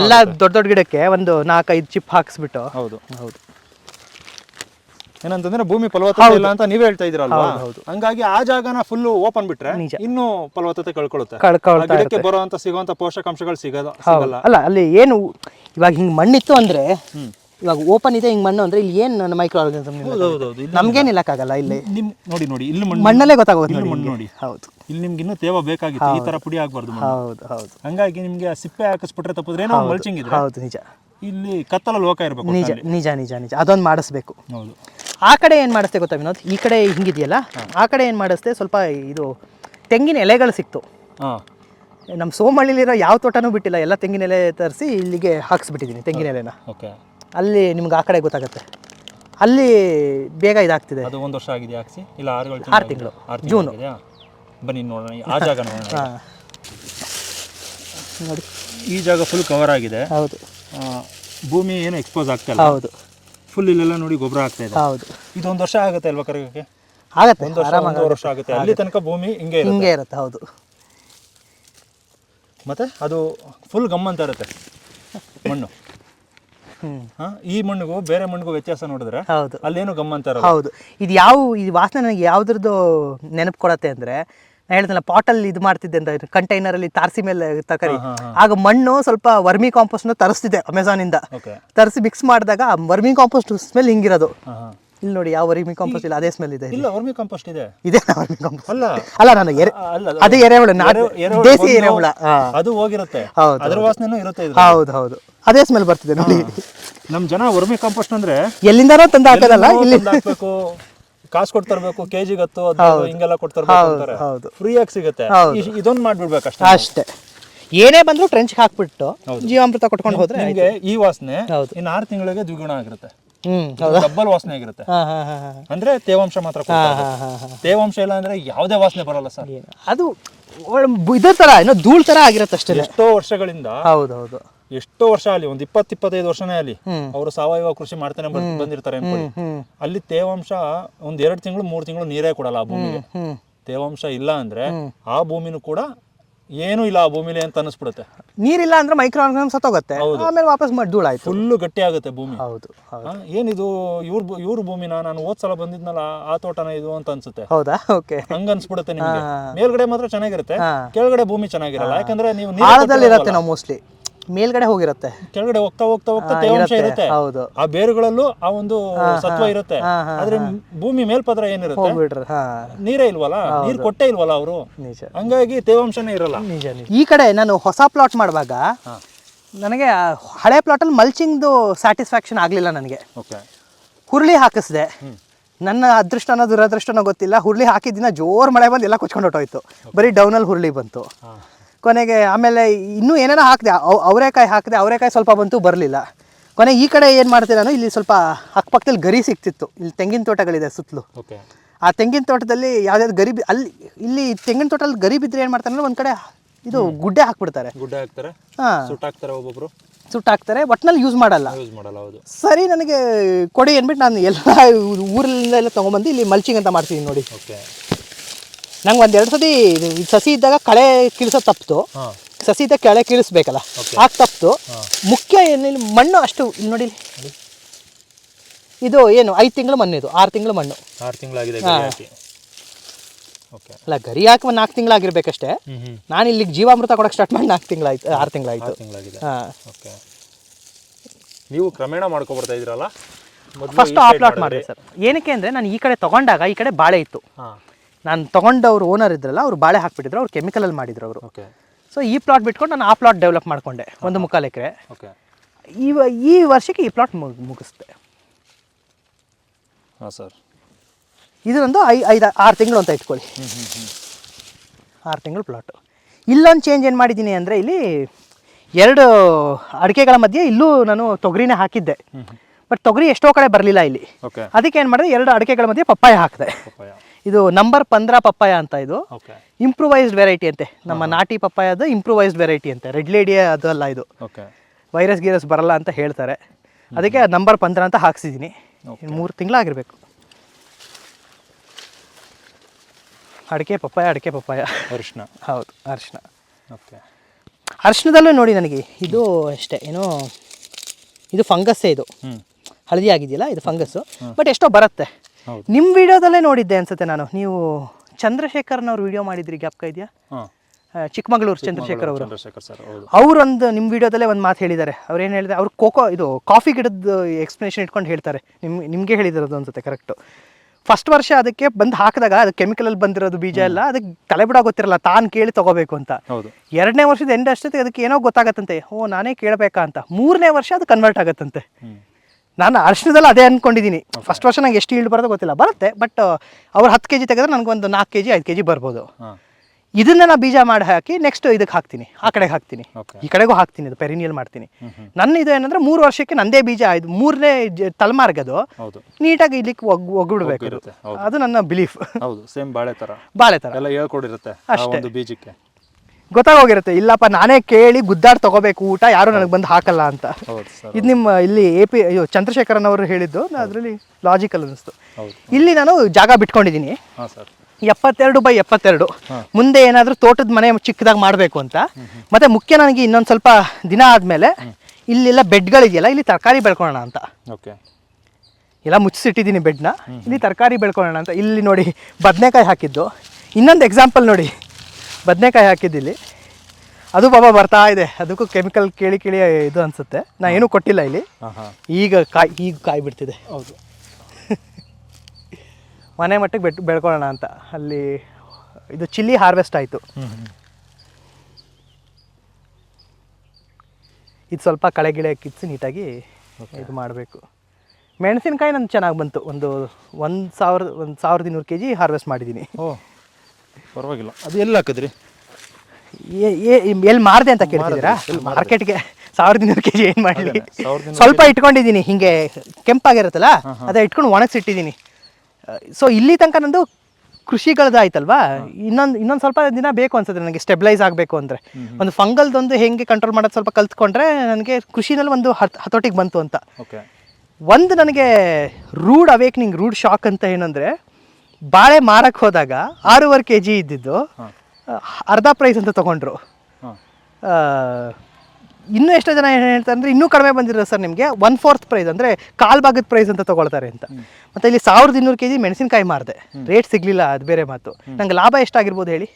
ಎಲ್ಲ ದೊಡ್ಡ ದೊಡ್ಡ ಗಿಡಕ್ಕೆ ಒಂದು ನಾಲ್ಕೈದು ಚಿಪ್ ಹಾಕಿಸ್ಬಿಟ್ಟು. ಹೌದು. ಹೌದು. ಏನಂತಂದ್ರೆ ಭೂಮಿ ಫಲವತ್ತತೆ ಇಲ್ಲ ಅಂತ ನೀವೇ ಹೇಳ್ತಾ ಇದ್ರಲ್ಲ ಹೌದು, ಹೌದು. ಹಂಗಾಗಿ ಆ ಜಾಗನ ಫುಲ್ ಓಪನ್ ಬಿಟ್ರೆ ಇನ್ನು ಫಲವತ್ತತೆ ಕಳ್ಕೊಳ್ಳುತ್ತೆ ಗಿಡಕ್ಕೆ ಬರುವಂತ ಸಿಗುವಂತ ಪೋಷಕಾಂಶಗಳು ಸಿಗದ ಸಿಗಲ್ಲ. ಅಲ್ಲ ಅಲ್ಲಿ ಏನು ಇವಾಗ ಹಿಂಗ್ ಮಣ್ಣಿತ್ತು ಅಂದ್ರೆ ಇವಾಗ ಓಪನ್ ಇದೆ ಹಿಂಗ್ ಮಣ್ಣು ಅಂದ್ರೆ ಇಲ್ಲಿ ಏನು ನನ್ನ ಮೈಕ್ರೋ ಆರ್ಗನಿಸಮ್ ನಮ್ಗೇನ್ ಇಲ್ಲಕ್ಕಾಗಲ್ಲ ಇಲ್ಲಿ ನಿಮ್ ನೋಡಿ ನೋಡಿ. ಇಲ್ಲಿ ಮಣ್ಣು ಮಣ್ಣಲ್ಲೇ ಗೊತ್ತಾಗುತ್ತೆ ಮಣ್ಣು ನೋಡಿ. ಹೌದು. ಇಲ್ಲಿ ನಿಮ್ಗೆ ಇನ್ನೂ ತೇವ ಬೇಕಾಗಿತ್ತು. ಈ ತರ ಪುಡಿ ಆಗ್ಬಾರ್ದು ಹೌದು ಹೌದು. ಹಂಗಾಗಿ ನಿಮ್ಗೆ ಸಿಪ್ಪೆ ಹಾಕಿಸ್ಬಿಟ್ರೆ ತಪ್ಪಿದ್ರೆ ಏನೋ ಮಲ್ಚಿಂಗ್ ಇದೆ ಹೌದು ನಿಜ. ಇಲ್ಲಿ ಕತ್ತಲ ಲೋಕ ಇರಬೇಕು ನಿಜ ನಿಜ ನಿಜ ನಿಜ. ಅದೊಂದು ಮಾಡಿಸ್ಬೇಕು. ಹೌದು. ಆ ಕಡೆ ಏನು ಮಾಡಿಸ್ತೆ ಗೊತ್ತಾ ವಿನೋದ್? ಈ ಕಡೆ ಹಿಂಗಿದೆಯಲ್ಲ? ಆ ಕಡೆ ಏನು ಮಾಡಿಸ್ತೆ ಸ್ವಲ್ಪ ಇದು ತೆಂಗಿನ ಎಲೆಗಳು ಸಿಕ್ತು. ಹಾಂ. ನಮ್ಮ ಸೋಮಳ್ಳಿಲಿರೋ ಯಾವ ತೋಟನೂ ಬಿಟ್ಟಿಲ್ಲ. ಎಲ್ಲ ತೆಂಗಿನ ಎಲೆ ತರಿಸಿ ಇಲ್ಲಿಗೆ ಹಾಕ್ಸ್ಬಿಟ್ಟಿದ್ದೀನಿ ತೆಂಗಿನ ಎಲೆನ. ಓಕೆ. ಅಲ್ಲಿ ನಿಮ್ಗೆ ಆ ಕಡೆ ಗೊತ್ತಾಗುತ್ತೆ. ಅಲ್ಲಿ ಬೇಗ ಇದಾಗ್ತಿದೆ. ಅದು ಒಂದು ವರ್ಷ ಆಗಿದೆ ಹಾಕ್ಸಿ? ಇಲ್ಲ ಆರು ಆರು ತಿಂಗಳು. ಜೂನು. ಬನ್ನಿ ನೋಡೋಣ. ಆ ಜಾಗ ನೋಡೋಣ ಹಾಂ. ನೋಡಿ. ಈ ಜಾಗ ಫುಲ್ ಕವರ್ ಆಗಿದೆ. ಹೌದು. ಭೂಮಿ ಏನು ಎಕ್ಸ್ಪೋಸ್ ಆಗ್ತಾ ಇಲ್ಲ. ಹೌದು. ಫುಲ್ ಇಲ್ಲೆಲ್ಲ ನೋಡಿ ಗೊಬ್ಬರ ಆಗ್ತಾ ಇದೆ. ಹೌದು. ಒಂದು ವರ್ಷ ಆಗುತ್ತೆ ಅಲ್ವಾ ಕರಗಕ್ಕೆ? ಆಗುತ್ತೆ ಒಂದು ವರ್ಷ ಒಂದೂವರೆ ವರ್ಷ ಆಗುತ್ತೆ. ಅಲ್ಲಿ ತನಕ ಭೂಮಿ ಹಿಂಗೆ ಇರುತ್ತೆ. ಹಿಂಗೆ ಇರುತ್ತೆ ಹೌದು. ಮತ್ತೆ ಅದು ಫುಲ್ ಗಮ್ ಅಂತ ಇರುತ್ತೆ. ಮಣ್ಣು. ಹ್ಞೂ ಹಾ ಈ ಮಣ್ಣಿಗೂ ಬೇರೆ ಮಣ್ಣಿಗೂ ವ್ಯತ್ಯಾಸ ನೋಡಿದ್ರೆ ಹೌದು. ಅಲ್ಲೇನು ಗಮ್ ಅಂತ ಹೌದು. ಇದು ಯಾವ ಇದು ವಾಸನೆ ನನಗೆ ಯಾವ್ದ್ರದ್ದು ನೆನಪು ಕೊಡತ್ತೆ ಅಂದ್ರೆ ನಾನು ಹೇಳ್ದಲ್ಲ ಪಾಟಲ್ಲಿ ಇದು ಮಾಡ್ತಿದ್ದೆ ಅಂತ ಕಂಟೈನರಲ್ಲಿ ತಾರಸಿ ಮೇಲೆ ತರಕಾರಿ. ಆಗ ಮಣ್ಣು ಸ್ವಲ್ಪ ವರ್ಮಿ ಕಾಂಪೋಸ್ಟ್ನ ತರಿಸ್ತಿದ್ದೆ ಅಮೆಝಾನಿಂದ ಇಂದ ತರಿಸಿ ಮಿಕ್ಸ್ ಮಾಡಿದಾಗ ವರ್ಮಿ ಕಾಂಪೋಸ್ಟ್ ಸ್ಮೆಲ್ ಹಿಂಗಿರೋದು. ಇಲ್ಲಿ ನೋಡಿ ಯಾವ ವರ್ಮಿ ಕಾಂಪೋಸ್ಟ್ ಇಲ್ಲ ಅದೇ ಸ್ಮೆಲ್ ಇದೆ ಇಲ್ಲ. ವರ್ಮಿ ಕಾಂಪೋಸ್ಟ್ ಇದೆ. ಇದೆ ವರ್ಮಿ ಕಾಂಪೋಸ್ಟ್ ಅಲ್ಲ. ಅಲ್ಲ ನಾನು ಎರೆ ಅಲ್ಲ ಅದೇ ಎರೆಹುಳ ದೇಸಿ ಎರೆಹುಳ. ಅದು ಹೋಗಿರುತ್ತೆ. ಹೌದು, ಅದರ ವಾಸನೆನೂ ಇರುತ್ತೆ ಹೌದು ಹೌದು. ಅದೇ ಸ್ಮೆಲ್ ಬರ್ತಿದೆ ನೋಡಿ. ನಮ್ಮ ಜನ ವರ್ಮಿ ಕಾಂಪೋಸ್ಟ್ ಅಂದ್ರೆ ಎಲ್ಲಿಂದಾನೋ ತಂದು ಹಾಕೋದಲ್ಲ ಇಲ್ಲಿ. ಹಾಕ್ಬೇಕು. ಕಾಸು ಕೊಟ್ಟು ತರಬೇಕು ಕೆಜಿಗೆ ಹತ್ತು ಹದಿನೈದು ಹಿಂಗೆಲ್ಲ ಕೊಟ್ಟು ತರಬೇಕು ಅಂತಾರೆ. ಹೌದು. ಫ್ರೀ ಆಗಿ ಸಿಗುತ್ತೆ ಇದೊಂದು ಮಾಡ್ಬಿಡ್ಬೇಕು ಅಷ್ಟೇ ಅಷ್ಟೇ. ಏನೇ ಬಂದ್ರು ಟ್ರೆಂಚ್ ಹಾಕ್ಬಿಟ್ಟು ಜೀವಾಮೃತ ಕೊಟ್ಕೊಂಡು ಹೋದ್ರೆ ನಿಮ್ಗೆ ಈ ವಾಸನೆ. ಇನ್ನು ಆರು ತಿಂಗಳಿಗೆ ದ್ವಿಗುಣ ಆಗಿರುತ್ತೆ. ಡಬ್ಬಲ್ ವಾಸನೆ ಆಗಿರುತ್ತೆ. ಅಂದ್ರೆ ತೇವಾಂಶ ಮಾತ್ರ. ತೇವಾಂಶ ಇಲ್ಲ ಅಂದ್ರೆ ಯಾವುದೇ ವಾಸನೆ ಬರಲ್ಲ ಸರ್. ಅದು ಇದೇ ತರ ಏನೋ ಧೂಳ್ ತರ ಆಗಿರತ್ತೆ ಅಷ್ಟೇ. ಎಷ್ಟೋ ವರ್ಷಗಳಿಂದ ಹೌದು ಹೌದು ಎಷ್ಟೋ ವರ್ಷ ಅಲ್ಲಿ ಒಂದ್ ಇಪ್ಪತ್ ಇಪ್ಪತ್ತೈದು ವರ್ಷನೇ ಅಲ್ಲಿ. ಅವರು ಸಾವಯವ ಕೃಷಿ ಮಾಡ್ತಾನೆ ಬಂದ್- ಬಂದಿರ್ತಾರೆ ಅನ್ಕೊಳ್ಳಿ. ಅಲ್ಲಿ ತೇವಾಂಶ ಒಂದ್ ಎರಡ್ ತಿಂಗಳು ಮೂರು ತಿಂಗಳು ನೀರೇ ಕೊಡಲ್ಲ ಆ ಭೂಮಿಗೆ. ತೇವಾಂಶ ಇಲ್ಲ ಅಂದ್ರೆ ಆ ಭೂಮಿನೂ ಕೂಡ ಏನೂ ಇಲ್ಲ ಆ ಭೂಮಿಲಿ ಅಂತ ಅನಿಸ್ಬಿಡುತ್ತೆ ನೀರಿಲ್ಲ ಅಂದ್ರೆ ಮೈಕ್ರೋ ಆರ್ಗನಿಸಮ್ ಸತ್ತೋಗುತ್ತೆ ಆಮೇಲೆ ವಾಪಸ್ ಮಾಡಿ ಧೂಳಾಯ್ತು. ಫುಲ್ಲು ಗಟ್ಟಿ ಆಗುತ್ತೆ ಭೂಮಿ. ಹೌದು ಏನಿದು ಇವ್ರ ಇವ್ರ ಭೂಮಿನ ನಾನು ಹೋದ್ ಸಲ ಬಂದಿದ್ನಲ್ಲ ಆ ತೋಟನ ಇದು ಅಂತ ಅನ್ಸುತ್ತೆ. ಹೌದಾ? ಓಕೆ ಹಂಗ ಅನ್ಸ್ಬಿಡುತ್ತೆ ನಿಮ್ಗೆ. ಮೇಲ್ಗಡೆ ಮಾತ್ರ ಚೆನ್ನಾಗಿರುತ್ತೆ ಹಾ. ಕೆಳಗಡೆ ಭೂಮಿ ಚೆನ್ನಾಗಿರಲ್ಲ. ಯಾಕಂದ್ರೆ ನೀವು ನೀರಲ್ಲಿ ಆಳದಲ್ಲಿ ಇರುತ್ತೆ ನಾವು ಮೋಸ್ಟ್ಲಿ ಮೇಲ್ಗಡೆ ಹೋಗಿರುತ್ತೆ. ಕೆಳಗಡೆ ಹೋಗ್ತಾ ಹೋಗ್ತಾ ಹೋಗ್ತಾ ತೇವಾಂಶ ಇರುತ್ತೆ. ಹೌದು. ಆ ಬೇರುಗಳಲ್ಲೂ ಆ ಒಂದು ಸತ್ವ ಇರುತ್ತೆ. ಆದ್ರೆ ಭೂಮಿ ಮೇಲ್ಪದ್ರ ಏನಿರುತ್ತೆ? ನೀರೇ ಇಲ್ವಲ್ಲ? ನೀರ್ ಕೊಟ್ಟೆ ಇಲ್ವಲ್ಲ ಅವರು? ಹಂಗಾಗಿ ತೇವಾಂಶನೇ ಇರಲ್ಲ. ನಿಜ ಈ ಕಡೆ ನಾನು ಹೊಸ ಪ್ಲಾಟ್ ಮಾಡುವಾಗ ನನಗೆ ಹಳೆ ಪ್ಲಾಟಲ್ಲಿ ಮಲ್ಚಿಂಗ್ದು ಸ್ಯಾಟಿಸ್ಫ್ಯಾಕ್ಷನ್ ಆಗಲಿಲ್ಲ ನನಗೆ. ಹುರುಳಿ ಹಾಕಿಸ್ದೆ. ನನ್ನ ಅದೃಷ್ಟನೋ ದುರದೃಷ್ಟನೋ ಗೊತ್ತಿಲ್ಲ. ಹುರುಳಿ ಹಾಕಿದ್ದಿನ ಜೋರು ಮಳೆ ಬಂದು ಎಲ್ಲ ಕೊಚ್ಕೊಂಡು ಹೊಟ್ಟೋಯ್ತು ಬರೀ ಡೌನಲ್ಲಿ ಹುರುಳಿ ಬಂತು. ಕೊನೆಗೆ ಆಮೇಲೆ ಇನ್ನೂ ಏನೇನೋ ಹಾಕಿದೆ ಅವರೆಕಾಯಿ ಹಾಕಿದೆ ಅವರೆಕಾಯಿ ಸ್ವಲ್ಪ ಬಂತು ಬರಲಿಲ್ಲ. ಕೊನೆಗೆ ಈ ಕಡೆ ಏನು ಮಾಡ್ತೀನಿ ನಾನು ಇಲ್ಲಿ ಸ್ವಲ್ಪ ಅಕ್ಕಪಕ್ಕದಲ್ಲಿ ಗರಿ ಸಿಕ್ತಿತ್ತು. ಇಲ್ಲಿ ತೆಂಗಿನ ತೋಟಗಳಿದೆ ಸುತ್ತಲೂ. ಓಕೆ. ಆ ತೆಂಗಿನ ತೋಟದಲ್ಲಿ ಯಾವ್ದಾದ್ರು ಗರಿ ಅಲ್ಲಿ ಇಲ್ಲಿ ತೆಂಗಿನ ತೋಟದಲ್ಲಿ ಗರಿ ಬಿದ್ದರೆ ಏನು ಮಾಡ್ತಾರೆ ಅಂದರೆ ಒಂದು ಕಡೆ ಇದು ಗುಡ್ಡೆ ಹಾಕ್ಬಿಡ್ತಾರೆ. ಗುಡ್ಡೆ ಹಾಕ್ತಾರೆ? ಹಾಂ. ಸುಟ್ಟಾಕ್ತಾರೆ ಒಬ್ಬೊಬ್ರು? ಸುಟ್ಟಾಕ್ತಾರೆ ಒಟ್ನಲ್ಲಿ ಯೂಸ್ ಮಾಡಲ್ಲ. ಯೂಸ್ ಮಾಡಲ್ಲ ಹೌದು. ಸರಿ ನನಗೆ ಕೊಡಿ ಅಂದ್ಬಿಟ್ಟು ನಾನು ಎಲ್ಲ ಊರಿಂದ ಎಲ್ಲ ತೊಗೊಂಬಂದು ಇಲ್ಲಿ ಮಲ್ಚಿಂಗ್ ಅಂತ ಮಾಡ್ತೀನಿ ನೋಡಿ. ಓಕೆ. ನಂಗೆ ಒಂದು ಎರಡು ಸತಿ ಸಸಿ ಇದ್ದಾಗ ಕಳೆ ಕೀಳಿಸೋದು ತಪ್ಪಿತು ಸಸಿ ಇದ್ದಾಗ ಕಳೆ ಕೀಳಿಸ್ಬೇಕಲ್ಲ ಆಗ ತಪ್ಪಿತು ಮುಖ್ಯ ಏನಿಲ್ಲ ಮಣ್ಣು ಅಷ್ಟು ಇಲ್ಲಿ ನೋಡಿ ಇದು ಏನು ಐದು ತಿಂಗಳು ಮಣ್ಣು ಇದು ಆರು ತಿಂಗಳು ಮಣ್ಣು. ಆರು ತಿಂಗಳಾಗಿದೆ ಅಲ್ಲ ಗರಿ ಹಾಕಿ ಒಂದು ನಾಲ್ಕು ತಿಂಗಳಾಗಿರ್ಬೇಕಷ್ಟೇ. ನಾನು ಇಲ್ಲಿ ಜೀವಾಮೃತ ಕೊಡೋಕೆ ಸ್ಟಾರ್ಟ್ ಮಾಡಿ ನಾಲ್ಕು ತಿಂಗಳಾಯ್ತು ಆರು ತಿಂಗಳಾಯ್ತು. ನೀವು ಕ್ರಮೇಣ ಮಾಡ್ಕೊಬರ್ತಾ ಇದ್ರಲ್ಲ ಫಸ್ಟ್ ಆಫ್ಲಾಟ್. ಮಾಡಿದೆ ಸರ್ ಏನಕ್ಕೆ ಅಂದರೆ ನಾನು ಈ ಕಡೆ ತಗೊಂಡಾಗ ಈ ಕಡೆ ಬಾಳೆ ಇತ್ತು. ನಾನು ತೊಗೊಂಡವ್ರು ಓನರ್ ಇದ್ರಲ್ಲ ಅವ್ರು ಬಾಳೆ ಹಾಕ್ಬಿಟ್ಟಿದ್ರು ಅವ್ರು ಕೆಮಿಕಲಲ್ಲಿ ಮಾಡಿದ್ರು ಅವರು. ಓಕೆ ಸೊ ಈ ಪ್ಲಾಟ್ ಬಿಟ್ಕೊಂಡು ನಾನು ಆ ಪ್ಲಾಟ್ ಡೆವಲಪ್ ಮಾಡಿಕೊಂಡೆ ಒಂದು ಮುಕ್ಕಾಲು ಎಕರೆ. ಓಕೆ ಇವ ಈ ವರ್ಷಕ್ಕೆ ಈ ಪ್ಲಾಟ್ ಮುಗಿಸ್ದೆ. ಹಾಂ ಸರ್. ಇದೊಂದು ಐ ಐದು ಆರು ತಿಂಗಳು ಅಂತ ಇಟ್ಕೊಳ್ಳಿ. ಆರು ತಿಂಗಳು ಪ್ಲಾಟು ಇಲ್ಲೊಂದು ಚೇಂಜ್ ಏನು ಮಾಡಿದ್ದೀನಿ ಅಂದರೆ ಇಲ್ಲಿ ಎರಡು ಅಡಿಕೆಗಳ ಮಧ್ಯೆ ಇಲ್ಲೂ ನಾನು ತೊಗರಿನೇ ಹಾಕಿದ್ದೆ. ಬಟ್ ತೊಗರಿ ಎಷ್ಟೋ ಕಡೆ ಬರಲಿಲ್ಲ ಇಲ್ಲಿ. ಅದಕ್ಕೆ ಏನು ಮಾಡಿದೆ ಎರಡು ಅಡಿಕೆಗಳ ಮಧ್ಯೆ ಪಪ್ಪಾಯ ಹಾಕಿದೆ. ಇದು ನಂಬರ್ ಪಂದ್ರ ಪಪ್ಪಾಯ ಅಂತ ಇದು. ಇಂಪ್ರೂವೈಸ್ಡ್ ವೆರೈಟಿ ಅಂತೆ. ನಮ್ಮ ನಾಟಿ ಪಪ್ಪಾಯದು ಇಂಪ್ರೂವೈಸ್ಡ್ ವೆರೈಟಿ ಅಂತೆ. ರೆಡ್ ಲೇಡಿ ಅದು ಅಲ್ಲ ಇದು. ಓಕೆ. ವೈರಸ್ ಗೀರಸ್ ಬರಲ್ಲ ಅಂತ ಹೇಳ್ತಾರೆ. ಅದಕ್ಕೆ ನಂಬರ್ ಪಂದ್ರ ಅಂತ ಹಾಕ್ಸಿದ್ದೀನಿ ಮೂರು ತಿಂಗಳಾಗಿರ್ಬೇಕು ಅಡಿಕೆ ಪಪ್ಪಾಯ ಅಡಿಕೆ ಪಪ್ಪಾಯ. ಅರಿಶಿನ. ಹೌದು ಅರ್ಶನ. ಓಕೆ. ಅರಿಶಿನದಲ್ಲೂ ನೋಡಿ ನನಗೆ ಇದು ಅಷ್ಟೇ ಏನೋ ಇದು ಫಂಗಸ್ಸೇ ಇದು. ಹಳದಿ ಆಗಿದೆಯಲ್ಲ ಇದು ಫಂಗಸ್ಸು ಬಟ್ ಎಷ್ಟೋ ಬರುತ್ತೆ. ನಿಮ್ಮ ವಿಡಿಯೋದಲ್ಲೇ ನೋಡಿದ್ದೆ ಅನ್ಸುತ್ತೆ ನಾನು. ನೀವು ಚಂದ್ರಶೇಖರ್ನವ್ರು ವಿಡಿಯೋ ಮಾಡಿದ್ರಿ ಗ್ಯಾಪ್ ಇದೆಯಾ? ಚಿಕ್ಕಮಗಳೂರು ಚಂದ್ರಶೇಖರ್ ಅವರು. ಅವರೊಂದು ನಿಮ್ಮ ವಿಡಿಯೋದಲ್ಲೇ ಒಂದು ಮಾತು ಹೇಳಿದ್ದಾರೆ. ಅವ್ರು ಏನು ಹೇಳಿದ್ರೆ ಅವ್ರು ಕೋಕೋ ಇದು ಕಾಫಿ ಗಿಡದ ಎಕ್ಸ್ಪ್ಲನೇಷನ್ ಇಟ್ಕೊಂಡು ಹೇಳ್ತಾರೆ. ನಿಮ್ ನಿಮಗೆ ಹೇಳಿದಿರೋದು ಅನ್ಸುತ್ತೆ ಕರೆಕ್ಟು ಫಸ್ಟ್ ವರ್ಷ ಅದಕ್ಕೆ ಬಂದು ಹಾಕಿದಾಗ ಅದು ಕೆಮಿಕಲಲ್ಲಿ ಬಂದಿರೋದು ಬೀಜ ಎಲ್ಲ ಅದಕ್ಕೆ ತಲೆ ಬಿಡೋ ಗೊತ್ತಿರಲ್ಲ ತಾನು ಕೇಳಿ ತಗೋಬೇಕು ಅಂತ. ಹೌದು. ಎರಡನೇ ವರ್ಷದ ಎಂಡ್ ಅಷ್ಟೊತ್ತಿಗೆ ಅದಕ್ಕೆ ಏನೋ ಗೊತ್ತಾಗತ್ತಂತೆ. ಓ ನಾನೇ ಕೇಳಬೇಕಾ ಅಂತ. ಮೂರನೇ ವರ್ಷ ಅದು ಕನ್ವರ್ಟ್ ಆಗತ್ತಂತೆ. ನಾನು ಅರ್ಶನದಲ್ಲಿ ಅದೇ ಅನ್ಕೊಂಡಿದ್ದೀನಿ. ಫಸ್ಟ್ ವರ್ಷ ನಂಗೆ ಎಷ್ಟು ಈಲ್ಡ್ ಬರೋದು ಗೊತ್ತಿಲ್ಲ. ಬರುತ್ತೆ ಬಟ್ ಅವ್ರು ಹತ್ತು ಕೆ ಜಿ ತೆಗೆದ್ರೆ ನನಗೊಂದು ನಾಲ್ಕು ಕೆ ಜಿ ಐದು ಕೆ ಜಿ ಬರ್ಬೋದು ಇದನ್ನ ನಾನು ಬೀಜ ಮಾಡಿ ಹಾಕಿ ನೆಕ್ಸ್ಟ್ ಇದಕ್ಕೆ ಹಾಕ್ತೀನಿ. ಆ ಕಡೆಗೆ ಹಾಕ್ತೀನಿ. ಈ ಕಡೆಗೂ ಹಾಕ್ತೀನಿ ಇದು ಪೆರಿನಿಯಲ್ ಮಾಡ್ತೀನಿ. ನನ್ನ ಇದು ಏನಂದ್ರೆ ಮೂರು ವರ್ಷಕ್ಕೆ ನಂದೇ ಬೀಜ ಇದು ಮೂರನೇ ತಲೆಮಾರ್ಗದು ನೀಟಾಗಿ ಇಲ್ಲಿಗೆ ಒಗ್ ಒಗ್ಬಿಡ್ಬೇಕು ಅದು. ನನ್ನ ಬಿಲೀಫ್ ಹೌದು. ಸೇಮ್ ಬಾಳೆ ತರ. ಬಾಳೆ ತರ. ಎಲ್ಲ ಹೇಳ್ಕೊಡಿರುತ್ತೆ ಅಷ್ಟೇ. ಬೀಜಕ್ಕೆ. ಗೊತ್ತಾಗೋಗಿರುತ್ತೆ ಇಲ್ಲಪ್ಪ ನಾನೇ ಕೇಳಿ ಗುದ್ದಾಡ್ ತಗೋಬೇಕು ಊಟ ಯಾರು ನನಗೆ ಬಂದು ಹಾಕಲ್ಲ ಅಂತ. ಹೌದು ಸರ್ ಇದು ನಿಮ್ಮ ಇಲ್ಲಿ ಎ ಪಿ ಅಯ್ಯೋ ಚಂದ್ರಶೇಖರನ್ ಅವರು ಹೇಳಿದ್ದು ಅದರಲ್ಲಿ ಲಾಜಿಕಲ್ ಅನಿಸ್ತು ಹೌದು. ಇಲ್ಲಿ ನಾನು ಜಾಗ ಬಿಟ್ಕೊಂಡಿದ್ದೀನಿ ಹಾಂ ಸರ್. ಎಪ್ಪತ್ತೆರಡು ಬೈ ಎಪ್ಪತ್ತೆರಡು. ಮುಂದೆ ಏನಾದರೂ ತೋಟದ ಮನೆ ಚಿಕ್ಕದಾಗಿ ಮಾಡಬೇಕು ಅಂತ. ಮತ್ತೆ ಮುಖ್ಯ ನನಗೆ ಇನ್ನೊಂದು ಸ್ವಲ್ಪ ದಿನ ಆದಮೇಲೆ ಇಲ್ಲೆಲ್ಲ ಬೆಡ್ಗಳಿದೆಯಲ್ಲ ಇಲ್ಲಿ ತರಕಾರಿ ಬೆಳ್ಕೊಳ್ಳೋಣ ಅಂತ. ಓಕೆ. ಎಲ್ಲ ಮುಚ್ಚಿಸಿಟ್ಟಿದ್ದೀನಿ ಬೆಡ್ನ. ಇಲ್ಲಿ ತರಕಾರಿ ಬೆಳ್ಕೊಳ್ಳೋಣ ಅಂತ. ಇಲ್ಲಿ ನೋಡಿ ಬದನೆಕಾಯಿ ಹಾಕಿದ್ದು. ಇನ್ನೊಂದು ಎಕ್ಸಾಂಪಲ್ ನೋಡಿ. ಬದನೆಕಾಯಿ ಹಾಕಿದ್ದಿಲ್ಲಿ ಅದು ಬಾಬಾ ಬರ್ತಾ ಇದೆ. ಅದಕ್ಕೂ ಕೆಮಿಕಲ್ ಕೇಳಿ ಕೇಳಿ ಇದು ಅನಿಸುತ್ತೆ. ನಾ ಏನೂ ಕೊಟ್ಟಿಲ್ಲ ಇಲ್ಲಿ. ಈಗ ಕಾಯಿ ಈಗ ಕಾಯಿ ಬಿಡ್ತಿದೆ. ಹೌದು. ಮನೆ ಮಟ್ಟಿಗೆ ಬೆಟ್ ಬೆಳ್ಕೊಳ್ಳೋಣ ಅಂತ. ಅಲ್ಲಿ ಇದು ಚಿಲ್ಲಿ ಹಾರ್ವೆಸ್ಟ್ ಆಯಿತು. ಇದು ಸ್ವಲ್ಪ ಕಳೆ ಗಿಳೆ ಕಿತ್ತು ನೀಟಾಗಿ ಇದು ಮಾಡಬೇಕು. ಮೆಣಸಿನಕಾಯಿ ನಂದು ಚೆನ್ನಾಗಿ ಬಂತು. ಒಂದು ಒಂದು ಸಾವಿರದ ಒಂದು ಸಾವಿರದ ಇನ್ನೂರು ಕೆ ಜಿ ಹಾರ್ವೆಸ್ಟ್ ಮಾಡಿದ್ದೀನಿ. ಓ. ಪರವಾಗಿಲ್ಲ. ಅದು ಎಲ್ಲಿ ಹಾಕಿದ್ರಿ? ಎಲ್ಲಿ ಮಾರಿದೆ ಅಂತ ಕೇಳ್ತಿದ್ದೀರಾ? ಮಾರ್ಕೆಟ್ಗೆ ಸಾವಿರದ ಇನ್ನೂರು ಕೆ ಜಿ ಏನು ಮಾಡಲಿ? ಸ್ವಲ್ಪ ಇಟ್ಕೊಂಡಿದ್ದೀನಿ ಹಿಂಗೆ ಕೆಂಪಾಗಿರುತ್ತಲ್ಲ ಅದ ಇಟ್ಕೊಂಡು ಒಣಗಿಸಿಟ್ಟಿದ್ದೀನಿ. ಸೊ ಇಲ್ಲಿ ತನಕ ನಂದು ಕೃಷಿಗಳದಾಯ್ತಲ್ವಾ? ಇನ್ನೊಂದು ಇನ್ನೊಂದು ಸ್ವಲ್ಪ ದಿನ ಬೇಕು ಅನ್ಸುತ್ತೆ ನನಗೆ ಸ್ಟೆಬಿಲೈಸ್ ಆಗಬೇಕು ಅಂದರೆ. ಒಂದು ಫಂಗಲ್ದೊಂದು ಹೆಂಗೆ ಕಂಟ್ರೋಲ್ ಮಾಡೋದು ಸ್ವಲ್ಪ ಕಲ್ತ್ಕೊಂಡ್ರೆ ನನಗೆ ಕೃಷಿನಲ್ಲಿ ಒಂದು ಹತ್ ಹತೋಟಿಗೆ ಬಂತು ಅಂತ. ಓಕೆ ಒಂದು ನನಗೆ ರೂಡ್ ಅವೇಕ್ನಿಂಗ್ ರೂಡ್ ಶಾಕ್ ಅಂತ ಏನಂದರೆ ಬಾಳೆ ಮಾರಕ್ಕೆ ಹೋದಾಗ ಆರೂವರೆ ಕೆ ಜಿ ಇದ್ದಿದ್ದು ಅರ್ಧ ಪ್ರೈಸ್ ಅಂತ ತೊಗೊಂಡ್ರು. ಇನ್ನೂ ಎಷ್ಟೋ ಜನ ಏನು ಹೇಳ್ತಾರೆ ಅಂದರೆ ಇನ್ನೂ ಕಡಿಮೆ ಬಂದಿರೋ ಸರ್ ನಿಮಗೆ ಒನ್ ಫೋರ್ತ್ ಪ್ರೈಸ್ ಅಂದರೆ ಕಾಲು ಭಾಗದ ಪ್ರೈಸ್ ಅಂತ ತೊಗೊಳ್ತಾರೆ ಅಂತ. ಮತ್ತು ಇಲ್ಲಿ ಸಾವಿರದ ಇನ್ನೂರು ಕೆ ಜಿ ಮೆಣಸಿನಕಾಯಿ ಮಾರಿದೆ. ರೇಟ್ ಸಿಗಲಿಲ್ಲ ಅದು ಬೇರೆ ಮಾತು. ನಂಗೆ ಲಾಭ ಎಷ್ಟಾಗಿರ್ಬೋದು ಹೇಳಿ?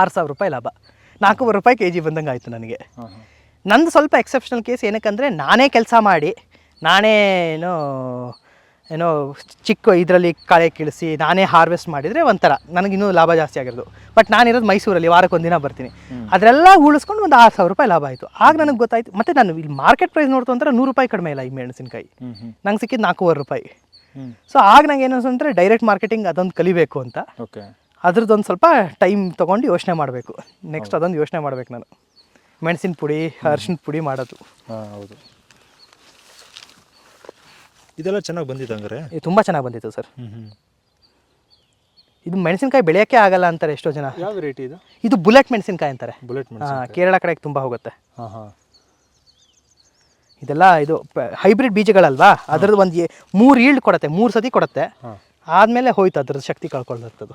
ಆರು ಸಾವಿರ ರೂಪಾಯಿ ಲಾಭ. ನಾಲ್ಕೂವರೆ ರೂಪಾಯಿ ಕೆ ಜಿ ಬಂದಂಗೆ ಆಯಿತು ನನಗೆ. ನಂದು ಸ್ವಲ್ಪ ಎಕ್ಸೆಪ್ಷನಲ್ ಕೇಸ್ ಏನಕ್ಕಂದರೆ ನಾನೇ ಕೆಲಸ ಮಾಡಿ ನಾನೇ ಏನೋ ಏನೋ ಚಿಕ್ಕ ಇದರಲ್ಲಿ ಕಳೆ ಕೀಳಿಸಿ ನಾನೇ ಹಾರ್ವೆಸ್ಟ್ ಮಾಡಿದರೆ ಒಂಥರ. ನನಗಿನ್ನೂ ಲಾಭ ಜಾಸ್ತಿ ಆಗಿರೋದು. ಬಟ್ ನಾನಿರೋದು ಮೈಸೂರಲ್ಲಿ ವಾರಕ್ಕೆ ಒಂದಿನ ಬರ್ತೀನಿ. ಅದರೆಲ್ಲ ಉಳಿಸ್ಕೊಂಡು ಒಂದು ಆರು ಸಾವಿರ ರೂಪಾಯಿ ಲಾಭ ಆಯಿತು. ಆಗ ನನಗೆ ಗೊತ್ತಾಯ್ತು ಮತ್ತು ನಾನು ಇಲ್ಲಿ ಮಾರ್ಕೆಟ್ ಪ್ರೈಸ್ ನೋಡ್ತು ಅಂದ್ರೆ ನೂರು ರೂಪಾಯಿ ಕಡಿಮೆ ಇಲ್ಲ ಈ ಮೆಣಸಿನಕಾಯಿ. ನಂಗೆ ಸಿಕ್ಕಿದ್ದು ನಾಲ್ಕೂವರೆ ರೂಪಾಯಿ. ಸೊ ಆಗ ನಂಗೆ ಏನು ಅಂದರೆ ಡೈರೆಕ್ಟ್ ಮಾರ್ಕೆಟಿಂಗ್ ಅದೊಂದು ಕಲಿಬೇಕು ಅಂತ. ಓಕೆ ಅದ್ರದ್ದೊಂದು ಸ್ವಲ್ಪ ಟೈಮ್ ತೊಗೊಂಡು ಯೋಚನೆ ಮಾಡಬೇಕು. ನೆಕ್ಸ್ಟ್ ಅದೊಂದು ಯೋಚನೆ ಮಾಡ್ಬೇಕು ನಾನು. ಮೆಣಸಿನ ಪುಡಿ ಅರಿಶಿನ ಪುಡಿ ಮಾಡೋದು. ಹಾಂ ಹೌದು. ಇದೆಲ್ಲ ಚೆನ್ನಾಗಿ ಬಂದಿದೆ ಹಂಗಾರೆ? ಇದು ತುಂಬ ಚೆನ್ನಾಗಿ ಬಂದಿತ್ತು ಸರ್. ಹ್ಞೂ ಹ್ಞೂ ಇದು ಮೆಣಸಿನಕಾಯಿ ಬೆಳೆಯೋಕ್ಕೆ ಆಗಲ್ಲ ಅಂತಾರೆ ಎಷ್ಟೋ ಜನ. ಯಾವ ವೆರೈಟಿ ಇದು? ಇದು ಬುಲೆಟ್ ಮೆಣಸಿನಕಾಯಿ ಅಂತಾರೆ. ಬುಲೆಟ್ ಕೇರಳ ಕಡೆಗೆ ತುಂಬ ಹೋಗುತ್ತೆ. ಹಾಂ ಹಾಂ. ಇದೆಲ್ಲ ಇದು ಹೈಬ್ರಿಡ್ ಬೀಜಗಳಲ್ವಾ? ಅದ್ರದ್ದು ಒಂದು ಮೂರು ಈಲ್ಡ್ ಕೊಡುತ್ತೆ ಮೂರು ಸತಿ ಕೊಡುತ್ತೆ. ಆದ್ಮೇಲೆ ಹೋಯ್ತು ಅದ್ರದ್ದು ಶಕ್ತಿ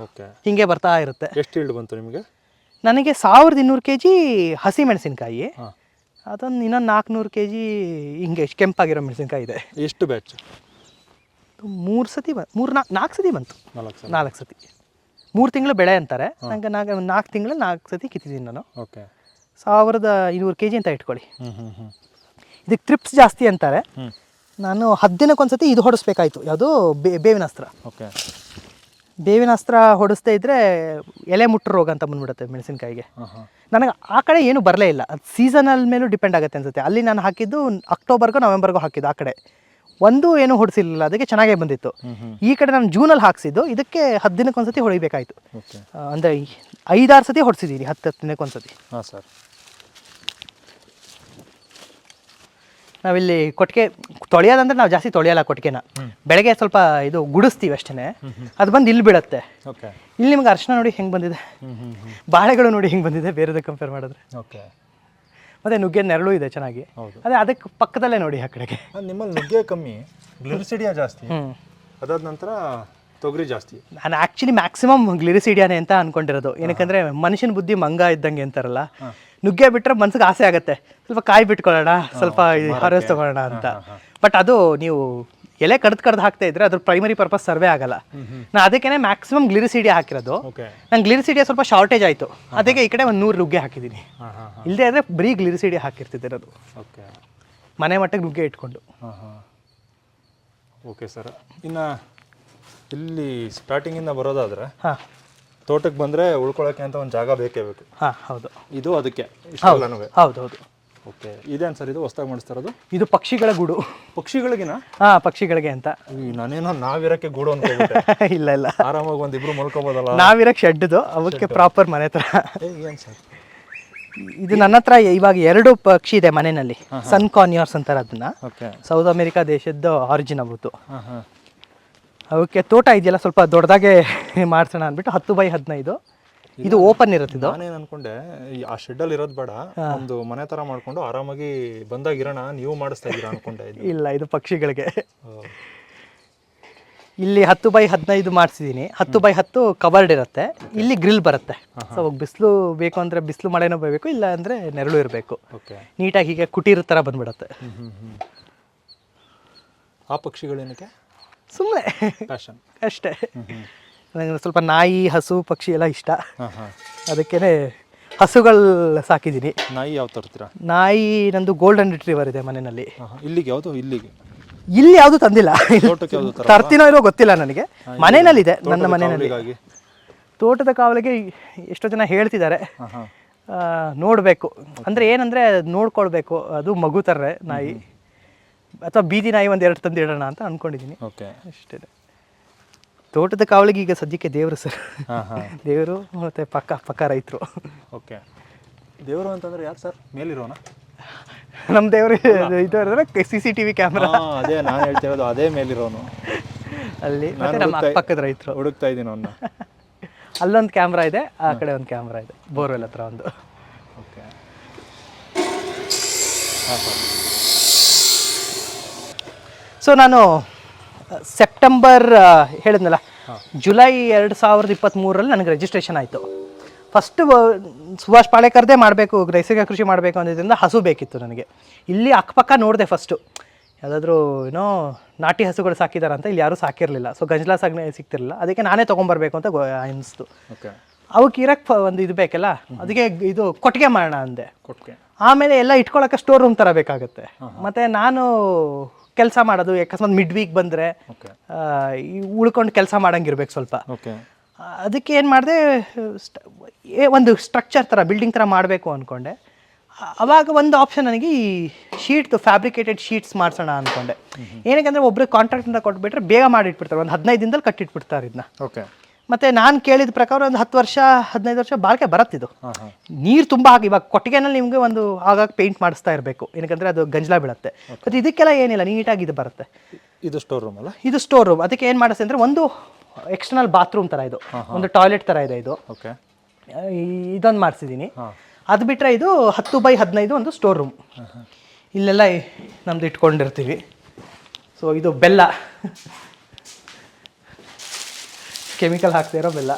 ಓಕೆ. ಹಿಂಗೆ ಬರ್ತಾ ಇರುತ್ತೆ. ಎಷ್ಟು ಬಂತು ನಿಮಗೆ? ನನಗೆ ಸಾವಿರದ ಇನ್ನೂರು ಕೆ ಜಿ ಹಸಿ ಮೆಣಸಿನ್ಕಾಯಿ. ಅದೊಂದು ಇನ್ನೊಂದು ನಾಲ್ಕುನೂರು ಕೆ ಜಿ ಹಿಂಗೆ ಕೆಂಪಾಗಿರೋ ಮೆಣಸಿನ್ಕಾಯಿ ಇದೆ. ಎಷ್ಟು ಬ್ಯಾಚ್ ಮೂರು ಸತಿ ಬ ಮೂರು ನಾಲ್ಕು ನಾಲ್ಕು ಸತಿ ಬಂತು. ನಾಲ್ಕು ನಾಲ್ಕು ಸತಿ. ಮೂರು ತಿಂಗಳು ಬೆಳೆ ಅಂತಾರೆ. ನಂಗೆ ನಾಲ್ಕು ನಾಲ್ಕು ತಿಂಗಳು ನಾಲ್ಕು ಸತಿ ಕಿತ್ತಿದ್ದೀನಿ ನಾನು. ಓಕೆ. ಸಾವಿರದ ಇನ್ನೂರು ಕೆ ಜಿ ಅಂತ ಇಟ್ಕೊಳ್ಳಿ. ಇದಕ್ಕೆ ಟ್ರಿಪ್ಸ್ ಜಾಸ್ತಿ ಅಂತಾರೆ. ನಾನು ಹತ್ತು ದಿನಕ್ಕೊಂದ್ಸತಿ ಇದು ಹೊಡಿಸ್ಬೇಕಾಯ್ತು. ಯಾವುದು ಬೇ ಬೇವಿನ ಅಸ್ತ್ರ. ಓಕೆ. ಬೇವಿನ ಅಸ್ತ್ರ ಹೊಡಿಸ್ದೇ ಇದ್ರೆ ಎಲೆ ಮುಟ್ಟು ರೋಗ ಅಂತ ಬಂದ್ಬಿಡುತ್ತೆ ಮೆಣಸಿನಕಾಯಿಗೆ. ನನಗೆ ಆ ಕಡೆ ಏನು ಬರಲೇ ಇಲ್ಲ. ಅದು ಸೀಸನಲ್ ಮೇಲೂ ಡಿಪೆಂಡ್ ಆಗುತ್ತೆ ಅನ್ಸುತ್ತೆ. ಅಲ್ಲಿ ನಾನು ಹಾಕಿದ್ದು ಅಕ್ಟೋಬರ್ಗೂ ನವೆಂಬರ್ಗೂ ಹಾಕಿದ್ದು ಆ ಕಡೆ. ಒಂದು ಏನು ಹೊಡಿಸಿರ್ಲಿಲ್ಲ. ಅದಕ್ಕೆ ಚೆನ್ನಾಗೇ ಬಂದಿತ್ತು. ಈ ಕಡೆ ನಾನು ಜೂನಲ್ಲಿ ಹಾಕ್ಸಿದ್ದು. ಇದಕ್ಕೆ ಹತ್ತು ದಿನಕ್ಕೊಂದ್ಸತಿ ಹೊಡಿಬೇಕಾಯ್ತು. ಅಂದರೆ ಐದಾರು ಸತಿ ಹೊಡ್ಸಿದ್ದೀನಿ ಹತ್ತು ಹತ್ತು ದಿನಕ್ಕೊಂದ್ಸತಿ. ಹಾಂ ಸರ್. ನಾವಿಲ್ಲಿ ಕೊಟ್ಟಿಗೆ ತೊಳೆಯೋದಂದ್ರೆ ನಾವು ಜಾಸ್ತಿ ತೊಳೆಯಲ್ಲ ಕೊಟ್ಟಿಗೆನ. ಬೆಳಗ್ಗೆ ಸ್ವಲ್ಪ ಇದು ಗುಡಿಸ್ತೀವಿ ಅಷ್ಟೇ ಅದು ಬಂದು ಇಲ್ಲಿ ಬೀಳುತ್ತೆ. ಇಲ್ಲಿ ನಿಮ್ಗೆ ಅರ್ಶನ ನೋಡಿ ಹೆಂಗೆ ಬಂದಿದೆ? ಬಾಳೆಗಳು ನೋಡಿ ಹೆಂಗೆ ಬಂದಿದೆ ಬೇರೆದಕ್ಕೆ ಕಂಪೇರ್ ಮಾಡಿದ್ರೆ. ಓಕೆ. ಮತ್ತೆ ನುಗ್ಗೆ ನೆರಳು ಇದೆ ಚೆನ್ನಾಗಿ. ಅದೇ ಅದಕ್ಕೆ ಪಕ್ಕದಲ್ಲೇ ನೋಡಿ ಆ ಕಡೆಗೆ. ನಿಮ್ಮಲ್ಲಿ ನುಗ್ಗೆ ಕಮ್ಮಿ ಗ್ಲಿರಿಸಿಡಿಯಾ ಜಾಸ್ತಿ? ಅದಾದ ನಂತರ ತೊಗರಿ ಜಾಸ್ತಿ. ನಾನು ಆ್ಯಕ್ಚುಲಿ ಮ್ಯಾಕ್ಸಿಮಮ್ ಗ್ಲಿರಿಸಿಡಿಯಾನೆ ಅಂತ ಅನ್ಕೊಂಡಿರೋದು. ಏನಕ್ಕಂದ್ರೆ ಮನುಷ್ಯನ ಬುದ್ಧಿ ಮಂಗ ಇದ್ದಂಗೆ ಅಂತಾರಲ್ಲ. ನುಗ್ಗೆ ಬಿಟ್ಟರೆ ಮನ್ಸಿಗೆ ಆಸೆ ಆಗುತ್ತೆ. ಸ್ವಲ್ಪ ಕಾಯಿ ಬಿಟ್ಕೊಳ್ಳೋಣ ಸ್ವಲ್ಪ ಹಾರ್ವೆಸ್ಟ್ ತಗೊಳ್ಳೋಣ ಅಂತ. ಬಟ್ ಅದು ನೀವು ಎಲೆ ಕಡ್ದು ಕಡ್ದು ಹಾಕ್ತಾ ಇದ್ರೆ ಅದ್ರ ಪ್ರೈಮರಿ ಪರ್ಪಸ್ ಸರ್ವೇ ಆಗಲ್ಲ. ನಾ ಅದಕ್ಕೇನೆ ಮ್ಯಾಕ್ಸಿಮಮ್ ಗ್ಲಿರಿಸಿಡಿಯಾ ಹಾಕಿರೋದು. ನಂಗೆ ಗ್ಲಿರಿಸಿಡಿಯಾ ಸ್ವಲ್ಪ ಶಾರ್ಟೇಜ್ ಆಯಿತು. ಅದಕ್ಕೆ ಈ ಕಡೆ ಒಂದು ನೂರು ನುಗ್ಗೆ ಹಾಕಿದ್ದೀನಿ. ಇಲ್ಲದೆ ಆದರೆ ಬರೀ ಗ್ಲಿರಿಸಿಡಿಯಾ ಹಾಕಿರ್ತಿದ್ದಿರೋದು ಓಕೆ ಮನೆ ಮಟ್ಟಕ್ಕೆ ನುಗ್ಗೆ ಇಟ್ಕೊಂಡು. ಓಕೆ ಸರ್ ಇನ್ನು ಇಲ್ಲಿ ಸ್ಟಾರ್ಟಿಂಗಿಂದ ಬರೋದಾದ್ರೆ ಹಾಂ. ತೋಟಕ್ಕೆ ಬಂದರೆ ಉಳ್ಕೊಳ್ಳೋಕೆ ಅಂತ ಒಂದು ಜಾಗ ಬೇಕೇ ಬೇಕು. ಹಾಂ ಹೌದು. ಇದು ಅದಕ್ಕೆ. ಹೌದು ಹೌದು ಓಕೆ. ಇದೇನು ಸರ್ ಇದು ಹೊಸ್ದಾಗಿ ಮಾಡಿಸ್ತಾರದು ಇದು ಪಕ್ಷಿಗಳ ಗೂಡು. ಪಕ್ಷಿಗಳಿಗಿನ? ಹಾಂ ಪಕ್ಷಿಗಳಿಗೆ ಅಂತ. ನಾನೇನೋ ನಾವಿರಕ್ಕೆ ಗೂಡು ಅಂತ ಇಲ್ಲ ಇಲ್ಲ. ಆರಾಮಾಗಿ ಒಂದಿಬ್ರು ಮಲ್ಕೋಬೋದಲ್ಲ? ನಾವಿರಕ್ಕೆ ಶೆಡ್ದು ಅವಕ್ಕೆ ಪ್ರಾಪರ್ ಮನೆ ಹತ್ರ. ಏನು ಸರ್? ಇದು ನನ್ನ ಹತ್ರ ಇವಾಗ ಎರಡು ಪಕ್ಷಿ ಇದೆ ಮನೆಯಲ್ಲಿ. ಸನ್ ಕಾನ್ಯಾರ್ಸ್ ಅಂತಾರೆ ಅದನ್ನ. ಓಕೆ. ಸೌತ್ ಅಮೆರಿಕಾ ದೇಶದ್ದು ಆರಿಜಿನ್ ಅವತ್ತು ಅವಕ್ಕೆ ತೋಟ ಇದೆಯಲ್ಲ ಸ್ವಲ್ಪ ದೊಡ್ಡದಾಗೆ ಮಾಡ್ಸೋಣ ಅಂದ್ಬಿಟ್ಟು ಹತ್ತು ಬೈ ಹದಿನೈದು. ಇದು ಓಪನ್ ಇರುತ್ತೆ ಇದು? ನಾನೇನು ಅನ್ಕೊಂಡೆ ಆ ಆ ಶೆಡ್ಡಲ್ಲಿ ಇರೋದು ಬೇಡ. ಒಂದು ಮನೆ ತರ ಮಾಡ್ಕೊಂಡು ಆರಾಮಾಗಿ ಬಂದಾಗ ಇರೋಣ ನೀವು ಮಾಡಿಸ್ತಾ ಇದ್ದೀರಾ ಅನ್ಕೊಂಡೆ ಇದು. ಇಲ್ಲ ಇದು ಪಕ್ಷಿಗಳಿಗೆ. ಇಲ್ಲಿ ಹತ್ತು ಬೈ ಹದಿನೈದು ಮಾಡಿಸಿದ್ದೀನಿ ಹತ್ತು ಬೈ ಹತ್ತು ಕವರ್ಡ್ ಇರುತ್ತೆ. ಇಲ್ಲಿ ಗ್ರಿಲ್ ಬರುತ್ತೆ. ಸೊ ಬಿಸಿಲು ಬೇಕು ಅಂದರೆ ಬಿಸಿಲು ಮಳೆನೂ ಬರಬೇಕು ಇಲ್ಲ ಅಂದರೆ ನೆರಳು ಇರಬೇಕು. ಓಕೆ ನೀಟಾಗಿ ಹೀಗೆ ಕುಟೀರ ಥರ ಬಂದ್ಬಿಡುತ್ತೆ. ಆ ಪಕ್ಷಿಗಳೇನಕ್ಕೆ? ಸುಮ್ಮನೆ ಪ್ಯಾಷನ್ ಅಷ್ಟೇ. ನನಗೆ ಸ್ವಲ್ಪ ನಾಯಿ ಹಸು ಪಕ್ಷಿ ಎಲ್ಲ ಇಷ್ಟ. ಅದಕ್ಕೇನೆ ಹಸುಗಳ ಅದಕ್ಕೇ ಹಸುಗಳು ಸಾಕಿದ್ದೀನಿ. ನಾಯಿ ಯಾವ ತರ್ತೀರಾ ನಾಯಿ ನಂದು ಗೋಲ್ಡನ್ ರಿಟ್ರೀವರ್ ಇದೆ ಮನೆಯಲ್ಲಿ. ಇಲ್ಲಿಗೆ ಯಾವುದು? ಇಲ್ಲಿಗೆ. ಇಲ್ಲಿ ಯಾವುದು ತಂದಿಲ್ಲ. ತರ್ತೀನೋ ಇರೋ ಗೊತ್ತಿಲ್ಲ ನನಗೆ. ಮನೆಯಲ್ಲಿದೆ ನನ್ನ ಮನೆಯಲ್ಲಿ. ತೋಟದ ಕಾವಲಿಗೆ ಎಷ್ಟೋ ಜನ ಹೇಳ್ತಿದ್ದಾರೆ. ನೋಡಬೇಕು. ಅಂದರೆ ಏನಂದರೆ ನೋಡ್ಕೊಳ್ಬೇಕು. ಅದು ಮಗು ಥರ ನಾಯಿ. ಅಥವಾ ಬೀದಿ ನಾಯಿ ಒಂದು ಎರಡು ತಂದು ಇಡೋಣ ಅಂತ ಅಂದ್ಕೊಂಡಿದ್ದೀನಿ ಓಕೆ ಅಷ್ಟೇ. ತೋಟದ ಕಾವಲಿಗೆ ಈಗ ಸದ್ಯಕ್ಕೆ ದೇವರು ಸರ್. ದೇವರು ಮತ್ತು ಪಕ್ಕ ಪಕ್ಕ ರೈತರು. ಓಕೆ ದೇವರು ಅಂತಂದ್ರೆ ಯಾರು ಸರ್? ಮೇಲಿರೋಣ ನಮ್ಮ ದೇವರು ಇದು C C T V camera ಅದೇ ನಾನು ಹೇಳ್ತಿರೋದು ಅದೇ ಮೇಲಿರೋನು. ಅಲ್ಲಿ ನಮ್ಮ ಪಕ್ಕದ ರೈತರು. ಹುಡುಕ್ತಾ ಇದ್ದೀನಿ ಅವನ್ನ ಅಲ್ಲೊಂದು ಕ್ಯಾಮ್ರಾ ಇದೆ ಆ ಕಡೆ ಒಂದು ಕ್ಯಾಮ್ರಾ ಇದೆ. ಬೋರ್ವೆಲ್ ಹತ್ರ ಒಂದು. ಓಕೆ ಹಾಂ ಸರ್. ಸೊ ನಾನು ಸೆಪ್ಟೆಂಬರ್ ಹೇಳಿದ್ನಲ್ಲ ಜುಲೈ ಎರಡು ಸಾವಿರದ ಇಪ್ಪತ್ತ್ಮೂರರಲ್ಲಿ ನನಗೆ ರಿಜಿಸ್ಟ್ರೇಷನ್ ಆಯಿತು. ಫಸ್ಟ್ ಸುಭಾಷ್ ಪಾಳೇಕರ್ದೇ ಮಾಡಬೇಕು ನೈಸರ್ಗಿಕ ಕೃಷಿ ಮಾಡಬೇಕು ಅನ್ನೋದ್ರಿಂದ ಹಸು ಬೇಕಿತ್ತು ನನಗೆ. ಇಲ್ಲಿ ಅಕ್ಕಪಕ್ಕ ನೋಡಿದೆ ಫಸ್ಟು ಯಾವುದಾದ್ರೂ ಏನೋ ನಾಟಿ ಹಸುಗಳು ಸಾಕಿದಾರ ಅಂತ ಇಲ್ಲಿ ಯಾರೂ ಸಾಕಿರಲಿಲ್ಲ. ಸೊ ಗಂಜಲ ಸಾಗಣೆ ಸಿಗ್ತಿರಲಿಲ್ಲ. ಅದಕ್ಕೆ ನಾನೇ ತೊಗೊಂಬರ್ಬೇಕು ಅಂತ ಗೊ ಅನಿಸ್ತು. ಅವಕ್ಕೆ ಇರಕ್ಕೆ ಒಂದು ಇದು ಬೇಕಲ್ಲ? ಅದಕ್ಕೆ ಇದು ಕೊಟ್ಟಿಗೆ ಮಾಡೋಣ ಅಂದೆ. ಆಮೇಲೆ ಎಲ್ಲ ಇಟ್ಕೊಳ್ಳೋಕೆ ಸ್ಟೋರ್ ರೂಮ್ ಥರ ಬೇಕಾಗುತ್ತೆ. ಮತ್ತು ನಾನು ಕೆಲಸ ಮಾಡೋದು ಯಾಕಸ್ಮಾತ್ ಮಿಡ್ ವೀಕ್ ಬಂದರೆ ಉಳ್ಕೊಂಡು ಕೆಲಸ ಮಾಡಂಗಿರ್ಬೇಕು ಸ್ವಲ್ಪ. ಅದಕ್ಕೆ ಏನು ಮಾಡಿದೆ ಒಂದು ಸ್ಟ್ರಕ್ಚರ್ ಥರ ಬಿಲ್ಡಿಂಗ್ ಥರ ಮಾಡಬೇಕು ಅಂದ್ಕೊಂಡೆ ಅವಾಗ ಒಂದು ಆಪ್ಷನ್ ನನಗೆ ಈ ಶೀಟ್ದು ಫ್ಯಾಬ್ರಿಕೇಟೆಡ್ ಶೀಟ್ಸ್ ಮಾಡಿಸೋಣ ಅಂದ್ಕೊಂಡೆ ಏನಕ್ಕೆ ಅಂದರೆ ಒಬ್ಬರು ಕಾಂಟ್ರಾಕ್ಟಿಂದ ಕೊಟ್ಬಿಟ್ರೆ ಬೇಗ ಮಾಡಿಟ್ಬಿಡ್ತಾರೆ ಒಂದು ಹದಿನೈದು ದಿನದಲ್ಲಿ ಕಟ್ಟಿಟ್ಬಿಡ್ತಾರೆ ಇದನ್ನ ಓಕೆ ಮತ್ತು ನಾನು ಕೇಳಿದ ಪ್ರಕಾರ ಒಂದು ಹತ್ತು ವರ್ಷ ಹದಿನೈದು ವರ್ಷ ಬಾಳಿಕೆ ಬರುತ್ತಿದ್ದು ನೀರು ತುಂಬ ಹಾಕಿ ಇವಾಗ ಕೊಟ್ಟಿಗೆನಲ್ಲಿ ನಿಮಗೆ ಒಂದು ಆಗಾಗ ಪೇಂಟ್ ಮಾಡಿಸ್ತಾ ಇರಬೇಕು. ಏನಕ್ಕಂದ್ರೆ ಅದು ಗಂಜಲ ಬೀಳುತ್ತೆ. ಮತ್ತು ಇದಕ್ಕೆಲ್ಲ ಏನಿಲ್ಲ ನೀಟಾಗಿ ಇದು ಬರುತ್ತೆ. ಇದು ಸ್ಟೋರ್ ರೂಮ್ ಅಲ್ಲ? ಇದು ಸ್ಟೋರ್ ರೂಮ್ ಅದಕ್ಕೆ ಏನು ಮಾಡಿಸ್ತೀನಿ ಅಂದರೆ ಒಂದು ಎಕ್ಸ್ಟರ್ನಲ್ ಬಾತ್ರೂಮ್ ಥರ ಇದು. ಒಂದು ಟಾಯ್ಲೆಟ್ ಥರ ಇದೆ ಇದು. ಓಕೆ ಇದೊಂದು ಮಾಡಿಸಿದ್ದೀನಿ ಅದು ಬಿಟ್ಟರೆ ಇದು ಹತ್ತು ಬೈ ಹದಿನೈದು ಒಂದು ಸ್ಟೋರ್ ರೂಮ್ ಇಲ್ಲೆಲ್ಲ ನಮ್ದು ಇಟ್ಕೊಂಡಿರ್ತೀವಿ. ಸೊ ಇದು ಬೆಲ್ಲ. ಕೆಮಿಕಲ್ ಹಾಕ್ತಾ ಇರೋ ಬೆಲ್ಲ.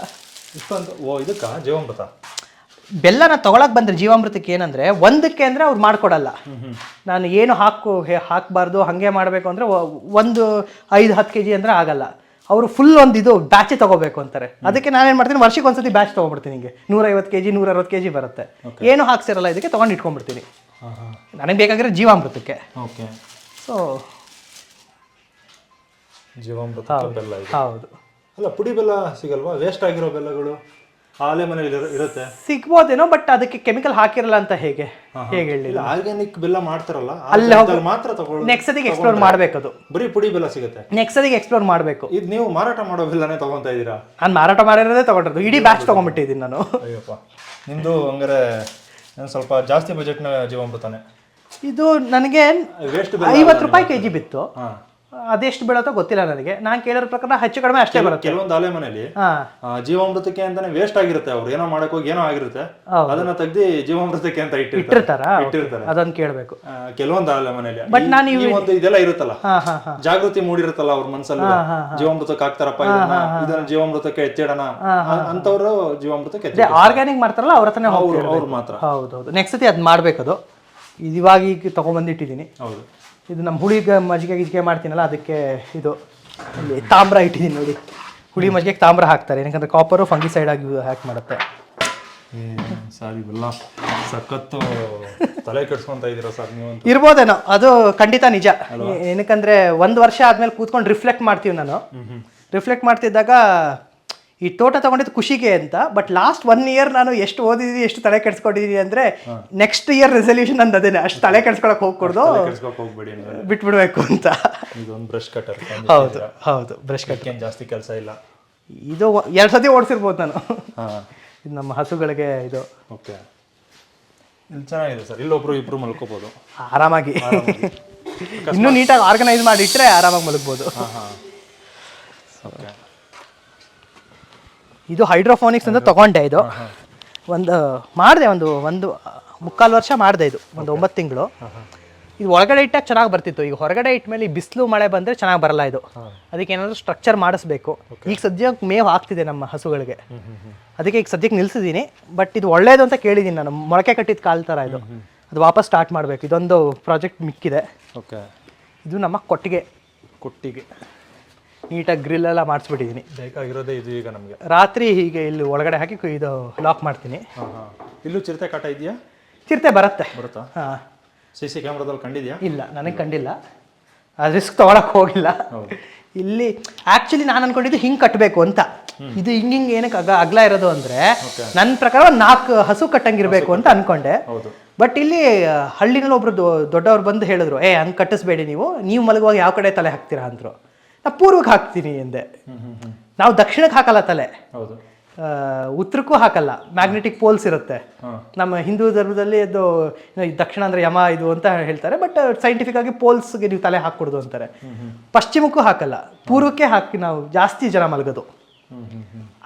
ಇಷ್ಟೊಂದು ಓ ಇದಕ್ಕ? ಜೀವಾಮೃತ? ಬೆಲ್ಲನ ತಗೊಳಕ್ ಬಂದ್ರೆ ಜೀವಾಮೃತಕ್ಕೆ ಏನಂದ್ರೆ ಒಂದಕ್ಕೆ ಅಂದ್ರೆ ಅವ್ರು ಮಾಡ್ಕೊಡಲ್ಲ. ನಾನು ಏನು ಹಾಕು ಹಾಕ್ಬಾರ್ದು ಹಾಗೆ ಮಾಡಬೇಕು ಅಂದ್ರೆ ಒಂದು ಐದು ಹತ್ತು ಕೆ ಜಿ ಅಂದ್ರೆ ಆಗಲ್ಲ. ಅವರು ಫುಲ್ ಒಂದು ಇದು ಬ್ಯಾಚ್ ತಗೋಬೇಕು ಅಂತಾರೆ. ಅದಕ್ಕೆ ನಾನು ಏನು ಮಾಡ್ತೀನಿ ವರ್ಷಕ್ಕೆ ಒಂದ್ಸತಿ ಬ್ಯಾಚ್ ತೊಗೊಂಡ್ಬಿಡ್ತೀನಿ ಹಿಂಗೆ. ನೂರೈವತ್ತು ಕೆ ಜಿ ನೂರ ಅರವತ್ತು ಕೆ ಜಿ ಬರುತ್ತೆ ಏನು ಹಾಕ್ಸಿರಲ್ಲ ಇದಕ್ಕೆ ತೊಗೊಂಡು ಇಟ್ಕೊಂಡ್ಬಿಡ್ತೀನಿ. ನನಗೆ ಬೇಕಾಗಿರೋ ಜೀವಾಮೃತಕ್ಕೆ. ಓಕೆ ಸೊ ಜೀವಾಮೃತ ಹೌದು. ಅಲ್ಲ ಪುಡಿ ಬೆಲ್ಲ ಸಿಗಲ್ವಾ? ವೇಸ್ಟ್ ಆಗಿರೋ ಬೆಲ್ಲಗಳು ಆಲೆ ಮನೇಲಿ ಇರುತ್ತೆ. ಸಿಗ್ಬೋದೇನೋ ಬಟ್ ಅದಕ್ಕೆ ಕೆಮಿಕಲ್ ಹಾಕಿರಲ್ಲ ಅಂತ ಹೇಗೆ? ಹೇಗೆ ಹೇಳಿಲ್ಲ? ಆರ್ಗ್ಯಾನಿಕ್ ಬೆಲ್ಲ ಮಾಡ್ತಾರಲ್ಲ ಅಲ್ಲಿ ಮಾತ್ರ ತಗೊಳ್ಳಿ ನೆಕ್ಸ್ಟ್ ಸದಿಗೆ ಎಕ್ಸ್ಪ್ಲೋರ್ ಮಾಡಬೇಕದು. ಬರೀ ಪುಡಿ ಬೆಲ್ಲ ಸಿಗುತ್ತೆ. ನೆಕ್ಸ್ಟ್ ಸದಿಗೆ ಎಕ್ಸ್ಪ್ಲೋರ್ ಮಾಡಬೇಕು. ಇದು ನೀವು ಮಾರಾಟ ಮಾಡೋ ಬೆಲ್ಲನೇ ತಗೊಂತ ಇದ್ದೀರಾ? ನಾನು ಮಾರಾಟ ಮಾಡಿರೋದೇ ತಗೊಂಡಿರೋದು. ಇಡೀ ಬ್ಯಾಚ್ ತಗೊಂಡ್ಬಿಟ್ಟಿದ್ದೀನಿ ನಾನು. ಅಯ್ಯಪ್ಪ. ನಿಮ್ಮದು ಹಂಗಾರೆ ನಾನು ಸ್ವಲ್ಪ ಜಾಸ್ತಿ ಬಜೆಟ್ನ ಬರ್ತಾನೆ ಇದು ನನಗೆ ವೇಸ್ಟ್ ಐವತ್ತು ರೂಪಾಯಿ ಕೆ ಜಿ ಬಿತ್ತು. ಅದೆಷ್ಟು ಬೆಳತ ಗೊತ್ತಿಲ್ಲ ನನಗೆ. ನಾನು ಕೇಳಿರೋ ಪ್ರಕಾರ ಹೆಚ್ಚು ಕಡಿಮೆ ಅಷ್ಟೇ ಬರುತ್ತೆ. ಕೆಲವೊಂದು ಆಲೆ ಮನೆಯಲ್ಲಿ ಜೀವಾಮೃತಕ್ಕೆ ಅಂತಾನೆ ವೇಸ್ಟ್ ಆಗಿರುತ್ತೆ ಅವ್ರು. ಏನೋ ಮಾಡಕ್ ಹೋಗಿ ಏನೋ ಆಗಿರುತ್ತೆ. ಅದನ್ನ ತೆಗ್ದಿ ಜೀವಾಮೃತಕ್ಕೆ ಅಂತ ಇಟ್ಟಿರ್ತಾರ. ಇಟ್ಟಿರ್ತಾರ? ಅದನ್ನ ಕೇಳಬೇಕು. ಕೆಲವೊಂದು ಆಲೆ ಮನೆಯಲ್ಲಿ ಬಟ್ ನಾನು ಈ ಒಂದು ಇದೆಲ್ಲ ಇರುತ್ತಲ್ಲ? ಜಾಗೃತಿ ಮೂಡಿರುತ್ತಲ್ಲ ಅವ್ರ ಮನ್ಸಲ್ಲಿ? ಜೀವಾಮೃತಕ್ಕೆ ಹಾಕ್ತಾರಪ್ಪ ಇದನ್ನ ಜೀವಾಮೃತಕ್ಕೆ ಎತ್ತಿಡೋಣ. ಅಂತವ್ರು ಜೀವಾಮೃತಕ್ಕೆ ಆರ್ಗ್ಯಾನಿಕ್ ಮಾಡ್ತಾರಲ್ಲ ಅವ್ರ ಹತ್ರನೇ ಅವ್ರು ಮಾತ್ರ. ಹೌದು ಹೌದು ನೆಕ್ಸ್ಟ್ ಸತಿ ಅದ್ ಮಾಡ್ಬೇಕದು. ಇವಾಗ ಈಗ ತಗೊಂಡ್ಬಂದಿಟ್ಟಿದ್ದೀನಿ ಹೌದು. ಇದು ನಮ್ಮ ಹುಳಿಗೆ ಮಜ್ಜಿಗೆ ಗಿಜ್ಜಿಗೆ ಮಾಡ್ತೀನಲ್ಲ ಅದಕ್ಕೆ ಇದು ಇಲ್ಲಿ ತಾಮ್ರ ಇಟ್ಟಿದ್ದೀನಿ ನೋಡಿ. ಹುಳಿ ಮಜ್ಜಿಗೆ ತಾಮ್ರ ಹಾಕ್ತಾರೆ. ಏನಕ್ಕಂದ್ರೆ ಕಾಪರು ಫಂಗಿಸೈಡ್ ಆಗಿ ಹ್ಯಾಕ್ ಮಾಡುತ್ತೆ. ಸರ್ ಇವೆಲ್ಲ ಸಖತ್ತು ತಲೆ ಕೆಡ್ಸ್ಕೊಂತ ಇದೀರ ಸರ್ ನೀವು ಅಂತ? ಇರ್ಬೋದೇನೋ ಅದು ಖಂಡಿತ ನಿಜ. ಏನಕ್ಕಂದ್ರೆ ಒಂದು ವರ್ಷ ಆದ್ಮೇಲೆ ಕೂತ್ಕೊಂಡು ರಿಫ್ಲೆಕ್ಟ್ ಮಾಡ್ತೀವಿ ನಾನು. ರಿಫ್ಲೆಕ್ಟ್ ಮಾಡ್ತಿದ್ದಾಗ ಈ ತೋಟ ತಗೊಂಡಿದ್ದು ಖುಷಿಗೆ ಅಂತ ಬಟ್ ಲಾಸ್ಟ್ ಒನ್ ಇಯರ್ ನಾನು ಎಷ್ಟು ಓದಿದೀನಿ ಎಷ್ಟು ತಲೆ ಕೆಡಿಸ್ಕೊಂಡಿದ್ದೀನಿ ಅಂದ್ರೆ ನೆಕ್ಸ್ಟ್ ಇಯರ್ ರೆಸಲ್ಯೂಷನ್ ಅಂತ ಅದೇನೆ ಅಷ್ಟು ತಲೆ ಕೆಡ್ಸ್ಕೊಳಕ್ಕೆ ಹೋಗ್ಕೊಡ್ದು ಹೋಗ್ಬೇಡಿ ಬಿಟ್ಬಿಡ್ಬೇಕು ಅಂತ. ಇದೊಂದು ಬ್ರಷ್ ಕಟರ್ ಹೌದು ಹೌದು ಬ್ರಷ್ ಕಟ್ ಏನ್ ಜಾಸ್ತಿ ಕೆಲಸ ಇಲ್ಲ. ಇದು ಎರಡು ಸತಿ ಓಡಿಸಿರ್ಬೋದು ನಾನು. ಇದು ನಮ್ಮ ಹಸುಗಳಿಗೆ ಇದು. ಓಕೆ. ಇಲ್ಲಿ ಚೆನ್ನಾಗಿದೆ ಸರ್ ಇಲ್ಲೊಬ್ರು ಇಬ್ರು ಮಲ್ಕೋಬೋದು. ಆರಾಮಾಗಿ. ಇನ್ನೂ ನೀಟಾಗಿ ಆರ್ಗನೈಸ್ ಮಾಡಿ ಇಟ್ಟರೆ ಆರಾಮಾಗಿ ಮಲಗ್ಬೋದು. ಹಾಂ ಹಾ. ಓಕೆ. ಇದು ಹೈಡ್ರೋಫೋನಿಕ್ಸ್ ಅಂತ ತಗೊಂಡೆ ಇದು. ಒಂದು ಮಾಡಿದೆ ಒಂದು ಒಂದು ಮುಕ್ಕಾಲು ವರ್ಷ ಮಾಡಿದೆ ಇದು ಒಂದು ಒಂಬತ್ತು ತಿಂಗಳು. ಇದು ಒಳಗಡೆ ಇಟ್ಟಾಗ ಚೆನ್ನಾಗಿ ಬರ್ತಿತ್ತು. ಈಗ ಹೊರಗಡೆ ಇಟ್ಟ ಮೇಲೆ ಬಿಸಿಲು ಮಳೆ ಬಂದರೆ ಚೆನ್ನಾಗಿ ಬರಲ್ಲ ಇದು. ಅದಕ್ಕೆ ಏನಾದರೂ ಸ್ಟ್ರಕ್ಚರ್ ಮಾಡಿಸ್ಬೇಕು. ಈಗ ಸದ್ಯಕ್ಕೆ ಮೇವು ಆಗ್ತಿದೆ ನಮ್ಮ ಹಸುಗಳಿಗೆ. ಅದಕ್ಕೆ ಈಗ ಸದ್ಯಕ್ಕೆ ನಿಲ್ಸಿದ್ದೀನಿ ಬಟ್ ಇದು ಒಳ್ಳೇದು ಅಂತ ಕೇಳಿದ್ದೀನಿ ನಾನು. ಮೊಳಕೆ ಕಟ್ಟಿದ ಕಾಲ್ ಥರ ಇದು. ಅದು ವಾಪಸ್ ಸ್ಟಾರ್ಟ್ ಮಾಡಬೇಕು. ಇದೊಂದು ಪ್ರಾಜೆಕ್ಟ್ ಮಿಕ್ಕಿದೆ. ಓಕೆ ಇದು ನಮ್ಮ ಕೊಟ್ಟಿಗೆ. ಕೊಟ್ಟಿಗೆ. ನೀಟಾಗಿ ಗ್ರಿಲ್ ಎಲ್ಲ ಮಾಡಿಸ್ಬಿಟ್ಟಿದ್ದೀನಿ. ಬೇಕಾಗಿರೋದೇ ಇದು ಈಗ ನಮಗೆ. ರಾತ್ರಿ ಹೀಗೆ ಇಲ್ಲಿ ಒಳಗಡೆ ಹಾಕಿ ಇದು ಲಾಕ್ ಮಾಡ್ತೀನಿ. ಇಲ್ಲೂ ಚಿರತೆ ಕಾಟ ಇದೆಯಾ? ಚಿರತೆ ಬರುತ್ತೆ. ಬರುತ್ತಾ? ಹಾಂ. ಸಿ ಸಿ ಕ್ಯಾಮ್ರಾದಲ್ಲಿ ಕಂಡಿದ್ಯಾ? ಇಲ್ಲ ನನಗೆ ಕಂಡಿಲ್ಲ. ಅದು ರಿಸ್ಕ್ ತೊಗೊಳಕ್ಕೆ ಹೋಗಿಲ್ಲ. ಇಲ್ಲಿ ಆ್ಯಕ್ಚುಲಿ ನಾನು ಅನ್ಕೊಂಡಿದ್ದು ಹಿಂಗೆ ಕಟ್ಟಬೇಕು ಅಂತ. ಇದು ಹಿಂಗೆ ಹಿಂಗೆ ಏನಕ್ಕೆ ಅಗ ಅಗಲ ಇರೋದು ಅಂದರೆ ನನ್ನ ಪ್ರಕಾರ ಒಂದು ನಾಲ್ಕು ಹಸು ಕಟ್ಟಂಗಿರಬೇಕು ಅಂತ ಅನ್ಕೊಂಡೆ. ಹೌದು. ಬಟ್ ಇಲ್ಲಿ ಹಳ್ಳಿನಲ್ಲಿ ಒಬ್ರು ದೊಡ್ಡವ್ರು ಬಂದು ಹೇಳಿದ್ರು ಏ ಹಂಗೆ ಕಟ್ಟಿಸ್ಬೇಡಿ ನೀವು. ನೀವು ಮಲಗುವಾಗ ಯಾವ ಕಡೆ ತಲೆ ಹಾಕ್ತೀರಾ? ಅಂದರು. ಪೂರ್ವಕ್ಕೆ ಹಾಕ್ತೀನಿ ಎಂದೆ. ನಾವು ದಕ್ಷಿಣಕ್ಕೆ ಹಾಕಲ್ಲ ತಲೆ. ಉತ್ತರಕ್ಕೂ ಹಾಕಲ್ಲ. ಮ್ಯಾಗ್ನೆಟಿಕ್ ಪೋಲ್ಸ್ ಇರುತ್ತೆ. ನಮ್ಮ ಹಿಂದೂ ಧರ್ಮದಲ್ಲಿ ಅದು ದಕ್ಷಿಣ ಅಂದ್ರೆ ಯಮ ಇದು ಅಂತ ಹೇಳ್ತಾರೆ ಬಟ್ ಸೈಂಟಿಫಿಕ್ ಆಗಿ ಪೋಲ್ಸ್ಗೆ ನೀವು ತಲೆ ಹಾಕ್ಕೊಡ್ದು ಅಂತಾರೆ. ಪಶ್ಚಿಮಕ್ಕೂ ಹಾಕಲ್ಲ. ಪೂರ್ವಕ್ಕೆ ಹಾಕಿ ನಾವು ಜಾಸ್ತಿ ಜನ ಮಲಗೋದು.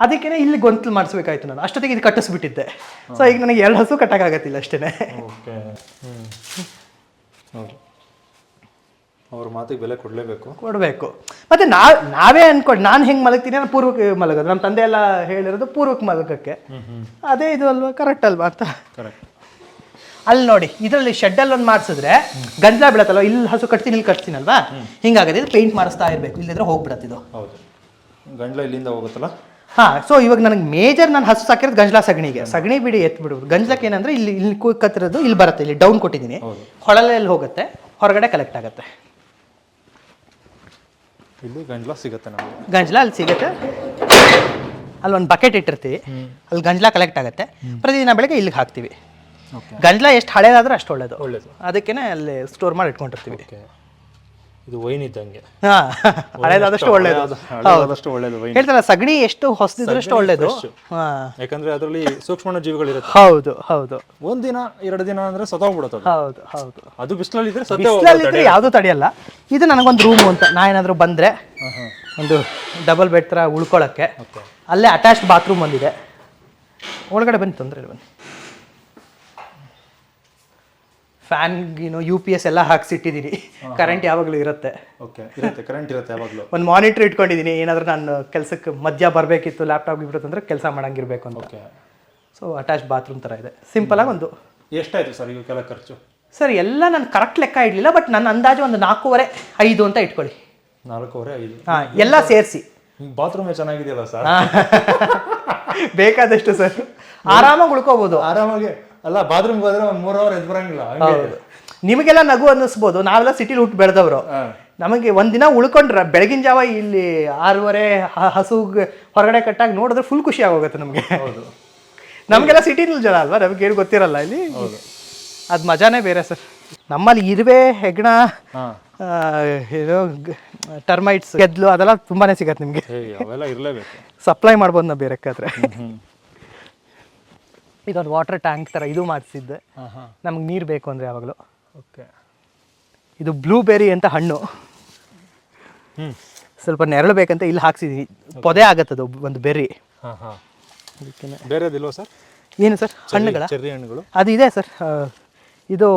ಅದಕ್ಕೇನೆ ಇಲ್ಲಿ ಗೊಂತಲು ಮಾಡಿಸ್ಬೇಕಾಯ್ತು ನಾನು. ಅಷ್ಟೊತ್ತಿಗೆ ಇದು ಕಟ್ಟಿಸ್ಬಿಟ್ಟಿದ್ದೆ. ಸೊ ಈಗ ನನಗೆ ಎರಡು ಹಸು ಕಟ್ಟಕ್ಕಾಗತ್ತಿಲ್ಲ ಹೌದು. ಅವ್ರ ಮಾತಿಗೆ ಬೆಲೆ ಕೊಡಲೇಬೇಕು. ಕೊಡಬೇಕು. ಮತ್ತೆ ನಾವ್ ನಾವೇ ಅನ್ಕೊಂಡು ನಾನು ಹೆಂಗೆ ಮಲಗ್ತೀನಿ ನಾನು ಪೂರ್ವಕ್ಕೆ ಮಲಗೋದು. ನಮ್ಮ ತಂದೆ ಎಲ್ಲ ಹೇಳಿರೋದು ಪೂರ್ವಕ್ಕೆ ಮಲಗಕ್ಕೆ. ಅದೇ ಇದು ಅಲ್ವಾ? ಕರೆಕ್ಟ್ ಅಲ್ವಾ ಅಂತ. ಕರೆಕ್ಟ್ ಅಲ್ಲಿ ನೋಡಿ ಇದರಲ್ಲಿ ಶೆಡ್ಡಲ್ಲಿ ಒಂದು ಮಾಡಿಸಿದ್ರೆ ಗಂಜಲ ಬಿಡತ್ತಲ್ಲ ಇಲ್ಲಿ ಹಸು ಕಟ್ತೀನಿ ಇಲ್ಲಿ ಕಟ್ತೀನಲ್ವಾ ಹಿಂಗಾಗದೆ ಇದು ಪೇಂಟ್ ಮಾಡಿಸ್ತಾ ಇರಬೇಕು. ಇಲ್ಲದ್ರೆ ಹೋಗ್ಬಿಡತ್ತೆ ಇದು. ಹೌದು. ಗಂಜಲ ಇಲ್ಲಿಂದ ಹೋಗುತ್ತಲ್ಲ? ಹಾ ಸೊ ಇವಾಗ ನನಗೆ ಮೇಜರ್ ನಾನು ಹಸು ಸಾಕಿರೋದು ಗಂಜಲ ಸಗಣಿಗೆ. ಸಗಣಿ ಬಿಡಿ ಎತ್ತು ಬಿಡ್ಬೋದು ಗಂಜಲಕ್ಕೆ ಏನಂದ್ರೆ ಇಲ್ಲಿ ಇಲ್ಲಿ ಕತ್ತಿರೋದು ಇಲ್ಲಿ ಬರುತ್ತೆ. ಇಲ್ಲಿ ಡೌನ್ ಕೊಟ್ಟಿದ್ದೀನಿ. ಹೊಳಲೆಯಲ್ಲಿ ಹೋಗುತ್ತೆ. ಹೊರಗಡೆ ಕಲೆಕ್ಟ್ ಆಗುತ್ತೆ. ಇಲ್ಲಿ ಗಂಜ್ಲಾ ಸಿಗುತ್ತೆ ನಮಗೆ. ಗಂಜ್ಲಾ ಅಲ್ಲಿ ಸಿಗುತ್ತೆ. ಅಲ್ಲಿ ಒಂದು ಬಕೆಟ್ ಇಟ್ಟಿರ್ತೀವಿ ಅಲ್ಲಿ ಗಂಜ್ಲಾ ಕಲೆಕ್ಟ್ ಆಗುತ್ತೆ. ಪ್ರತಿದಿನ ಬೆಳಗ್ಗೆ ಇಲ್ಲಿಗೆ ಹಾಕ್ತೀವಿ. ಗಂಜಲ ಎಷ್ಟು ಹಳೇದಾದ್ರೆ ಅಷ್ಟು ಒಳ್ಳೇದು. ಒಳ್ಳೇದು. ಅದಕ್ಕೇನೆ ಅಲ್ಲಿ ಸ್ಟೋರ್ ಮಾಡಿ ಇಟ್ಕೊಂಡಿರ್ತೀವಿ. ಇದು ವೈನ್ ಇದ್ದಂಗೆ. ಹಳೇದಾದಷ್ಟು ಒಳ್ಳೇದು. ಹಳೆದಾದಷ್ಟು ಒಳ್ಳೇದು ವೈನ್ ಹೇಳ್ತಾರಲ್ಲ ಸಗಣಿ ಎಷ್ಟು ಹೊಸದಿದ್ರಷ್ಟು ಒಳ್ಳೇದು. ಹಾ. ಯಾಕಂದ್ರೆ ಅದರಲ್ಲಿ ಸೂಕ್ಷ್ಮ ಜೀವಿಗಳಿರುತ್ತೆ. ಹೌದು ಹೌದು. ಒಂದಿನ ಎರಡು ದಿನ ಅಂದ್ರೆ ಸತ್ತೋಗ್ಬಿಡುತ್ತೆ ಹೌದು ಹೌದು. ಅದು ಬಿಸಿಲಲ್ಲಿ ಇದ್ರೆ ಬಿಸಿಲಲ್ಲಿ ಇದ್ರೆ ಯಾವುದು ತಡೆಯಲ್ಲ. ಇದು ನನಗೊಂದು ರೂಮ್ ಅಂತ ನಾ ಏನಾದರೂ ಬಂದ್ರೆ ಒಂದು ಡಬಲ್ ಬೆಡ್ ತರ ಉಳ್ಕೊಳ್ಳೋಕ್ಕೆ ಓಕೆ. ಅಲ್ಲೇ ಅಟ್ಯಾಚ್ಡ್ ಬಾತ್ರೂಮ್ ಒಂದಿದೆ. ಒಳಗಡೆ ಬನ್ನಿ ತೊಂದರೆ ಇಲ್ಲ ಬನ್ನಿ ಏನು ಯು ಪಿ ಎಸ್ ಎಲ್ಲ ಹಾಕ್ಸಿಟ್ಟಿದ್ದೀನಿ ಕರೆಂಟ್ ಯಾವಾಗಲೂ ಇರುತ್ತೆ. ಓಕೆ ಇರುತ್ತೆ ಕರೆಂಟ್ ಇರುತ್ತೆ ಯಾವಾಗಲೂ. ಒಂದು ಮಾನಿಟ್ರ್ ಇಟ್ಕೊಂಡಿದ್ದೀನಿ ಏನಾದರೂ ನಾನು ಕೆಲಸಕ್ಕೆ ಮಧ್ಯ ಬರಬೇಕಿತ್ತು ಲ್ಯಾಪ್ಟಾಪ್ ಬಿಡುತ್ತೆ ಅಂದರೆ ಕೆಲಸ ಮಾಡಂಗಿರ್ಬೇಕು ಅಂತ. ಓಕೆ ಸೊ ಅಟ್ಯಾಚ್ ಬಾತ್ರೂಮ್ ಥರ ಇದೆ. ಸಿಂಪಲಾಗಿ ಒಂದು. ಎಷ್ಟಾಯಿತು ಸರ್ ಇವಕ್ಕೆಲ್ಲ ಖರ್ಚು? ಸರ್ ಎಲ್ಲ ನಾನು ಕರೆಕ್ಟ್ ಲೆಕ್ಕ ಇಡಲಿಲ್ಲ ಬಟ್ ನನ್ನ ಅಂದಾಜು ಒಂದು ನಾಲ್ಕೂವರೆ ಐದು ಅಂತ ಇಟ್ಕೊಳ್ಳಿ. ನಾಲ್ಕೂವರೆ ಐದು. ಹಾಂ ಎಲ್ಲ ಸೇರಿಸಿ. ಬಾತ್ರೂಮೇ ಚೆನ್ನಾಗಿದೆಯಲ್ಲ ಸರ್? ಬೇಕಾದಷ್ಟು ಸರ್. ಆರಾಮಾಗಿ ಉಳ್ಕೋಬೋದು. ಆರಾಮಾಗಿ ಅಲ್ಲ ಬಾತ್ರೂಮ್ ಹೋದ್ರೆ ಒಂದು ಮೂರು ಅವರ್ ಎದ್ದು ಬರಂಗಿಲ್ಲ ಹಂಗೆ ಹೌದು. ನಿಮಗೆಲ್ಲ ನಗು ಅನ್ನಿಸ್ಬೋದು. ನಾವೆಲ್ಲ ಸಿಟಿಲಿ ಹುಟ್ಟು ಬೆಳೆದವರು. ನಮಗೆ ಒಂದಿನ ಉಳ್ಕೊಂಡ್ರೆ ಬೆಳಗಿನ ಜಾವ ಇಲ್ಲಿ ಆರೂವರೆ ಹ- ಹಸು ಹೊರಗಡೆ ಕಟ್ಟಾಗಿ ನೋಡಿದ್ರೆ ಫುಲ್ ಖುಷಿ ಆಗೋಗುತ್ತೆ ನಮಗೆ. ಹೌದು. ನಮಗೆಲ್ಲ ಸಿಟಿನಲ್ಲಿ ಜನ ಅಲ್ವಾ? ನಮಗೆ ಏನು ಗೊತ್ತಿರಲ್ಲ ಇಲ್ಲಿ. ಹೌದು. ಅದು ಮಜಾನೇ ಬೇರೆ ಸರ್. ನಮ್ಮಲ್ಲಿ ಇರುವೆ ಹೆಗ್ಣ ಹಾ. ಆ, ಏನು ಟರ್ಮೈಟ್ಸ್ ಗೆದ್ಲು ಅದೆಲ್ಲ ತುಂಬಾನೇ ಸಿಗತ್ತೆ ನಿಮಗೆ. ಅವೆಲ್ಲ ಇರಲೇಬೇಕು. ಸಪ್ಲೈ ಮಾಡ್ಬೋದು ನಾವು ಬೇರೆಕ್ಕಾದ್ರೆ ಇದೊಂದು ವಾಟರ್ ಟ್ಯಾಂಕ್ ಥರ ಇದು ಮಾಡಿಸಿದ್ದೆ. ನಮಗೆ ನೀರು ಬೇಕು ಅಂದರೆ ಯಾವಾಗಲೂ. ಓಕೆ. ಇದು ಬ್ಲೂಬೆರಿ ಅಂತ ಹಣ್ಣು. ಸ್ವಲ್ಪ ನೆರಳು ಬೇಕಂತ ಇಲ್ಲಿ ಹಾಕ್ಸಿದೀನಿ. ಪೊದೆ ಅದು ಒಂದು ಬೆರಿ ಬೇರೆದಿಲ್ವಾ ಸರ್? ಏನು ಸರ್? ಹಣ್ಣುಗಳ? ಚೆರ್ರಿ ಹಣ್ಣುಗಳು. ಅದು ಇದೆ ಸರ್. ಇದು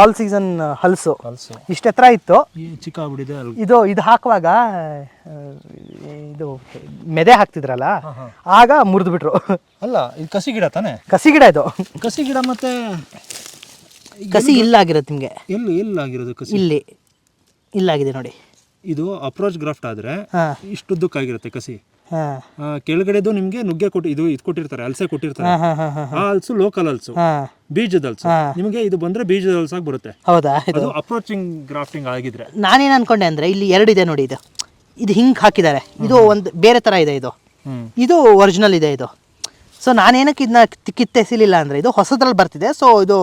ಆಲ್ ಸೀಸನ್ ಹಲ್ಸು. ಹಲ್ಸು. ಇಷ್ಟು ಎತ್ತರ ಇತ್ತು. ಈ ಚಿಕ್ಕ ಆಗ್ಬಿಟ್ಟಿದೆ ಇದು ಇದು ಹಾಕುವಾಗ ಇದು ಮೆದೆ ಹಾಕ್ತಿದ್ರಲ್ಲ ಆಗ ಮುರಿದು ಬಿಟ್ರು ಅಲ್ಲ ಇದು ಕಸಿ ಗಿಡ ತಾನೆ? ಕಸಿ ಗಿಡ ಇದು. ಕಸಿ ಗಿಡ ಮತ್ತೆ ಕಸಿ ಇಲ್ಲ ಆಗಿರುತ್ತೆ ನಿಮಗೆ. ಎಲ್ಲಿ ಎಲ್ಲಿ ಆಗಿರೋದು ಕಸಿ? ಇಲ್ಲಿ ಇಲ್ಲಾಗಿದೆ ನೋಡಿ. ಇದು ಅಪ್ರೋಚ್ ಗ್ರಾಫ್ಟ್ ಆದ್ರೆ ದುಃಖ ಆಗಿರುತ್ತೆ ಕಸಿ. ಕೆಳಗಡೆದು ನಿಮ್ಗೆ ನುಗ್ಗೆ ಕೊಟ್ಟು ಇದು ಇದು ಕೊಟ್ಟಿರ್ತಾರೆ ಅಲ್ಸೆ ಕೊಟ್ಟಿರ್ತಾರೆ. ಆ ಹಲ್ಸು ಲೋಕಲ್ ಅಲ್ಸು. ಬೀಜದ ಅಲ್ಸು. ನಿಮಗೆ ಇದು ಬಂದ್ರೆ ಬೀಜದ ಹಲ್ಸಾಗಿ ಬರುತ್ತೆ. ಹೌದಾ? ಇದು ಅಪ್ರೋಚಿಂಗ್ ಗ್ರಾಫ್ಟಿಂಗ್ ಆಗಿದ್ರೆ. ನಾನೇನ್ ಅನ್ಕೊಂಡೆ ಅಂದ್ರೆ ಇಲ್ಲಿ ಎರಡು ಇದೆ ನೋಡಿ ಇದು. ಇದು ಹಿಂಗ್ ಹಾಕಿದ್ದಾರೆ. ಇದು ಒಂದು ಬೇರೆ ತರ ಇದೆ ಇದು. ಇದು ಒರಿಜಿನಲ್ ಇದೆ ಇದು. ಸೊ ನಾನೇನಕ್ಕೆ ಇದನ್ನ ಕಿತ್ತೆಸಿಲಿಲ್ಲ ಅಂದ್ರೆ ಇದು ಹೊಸದ್ರಲ್ಲಿ ಬರ್ತಿದೆ. ಸೊ ಇದು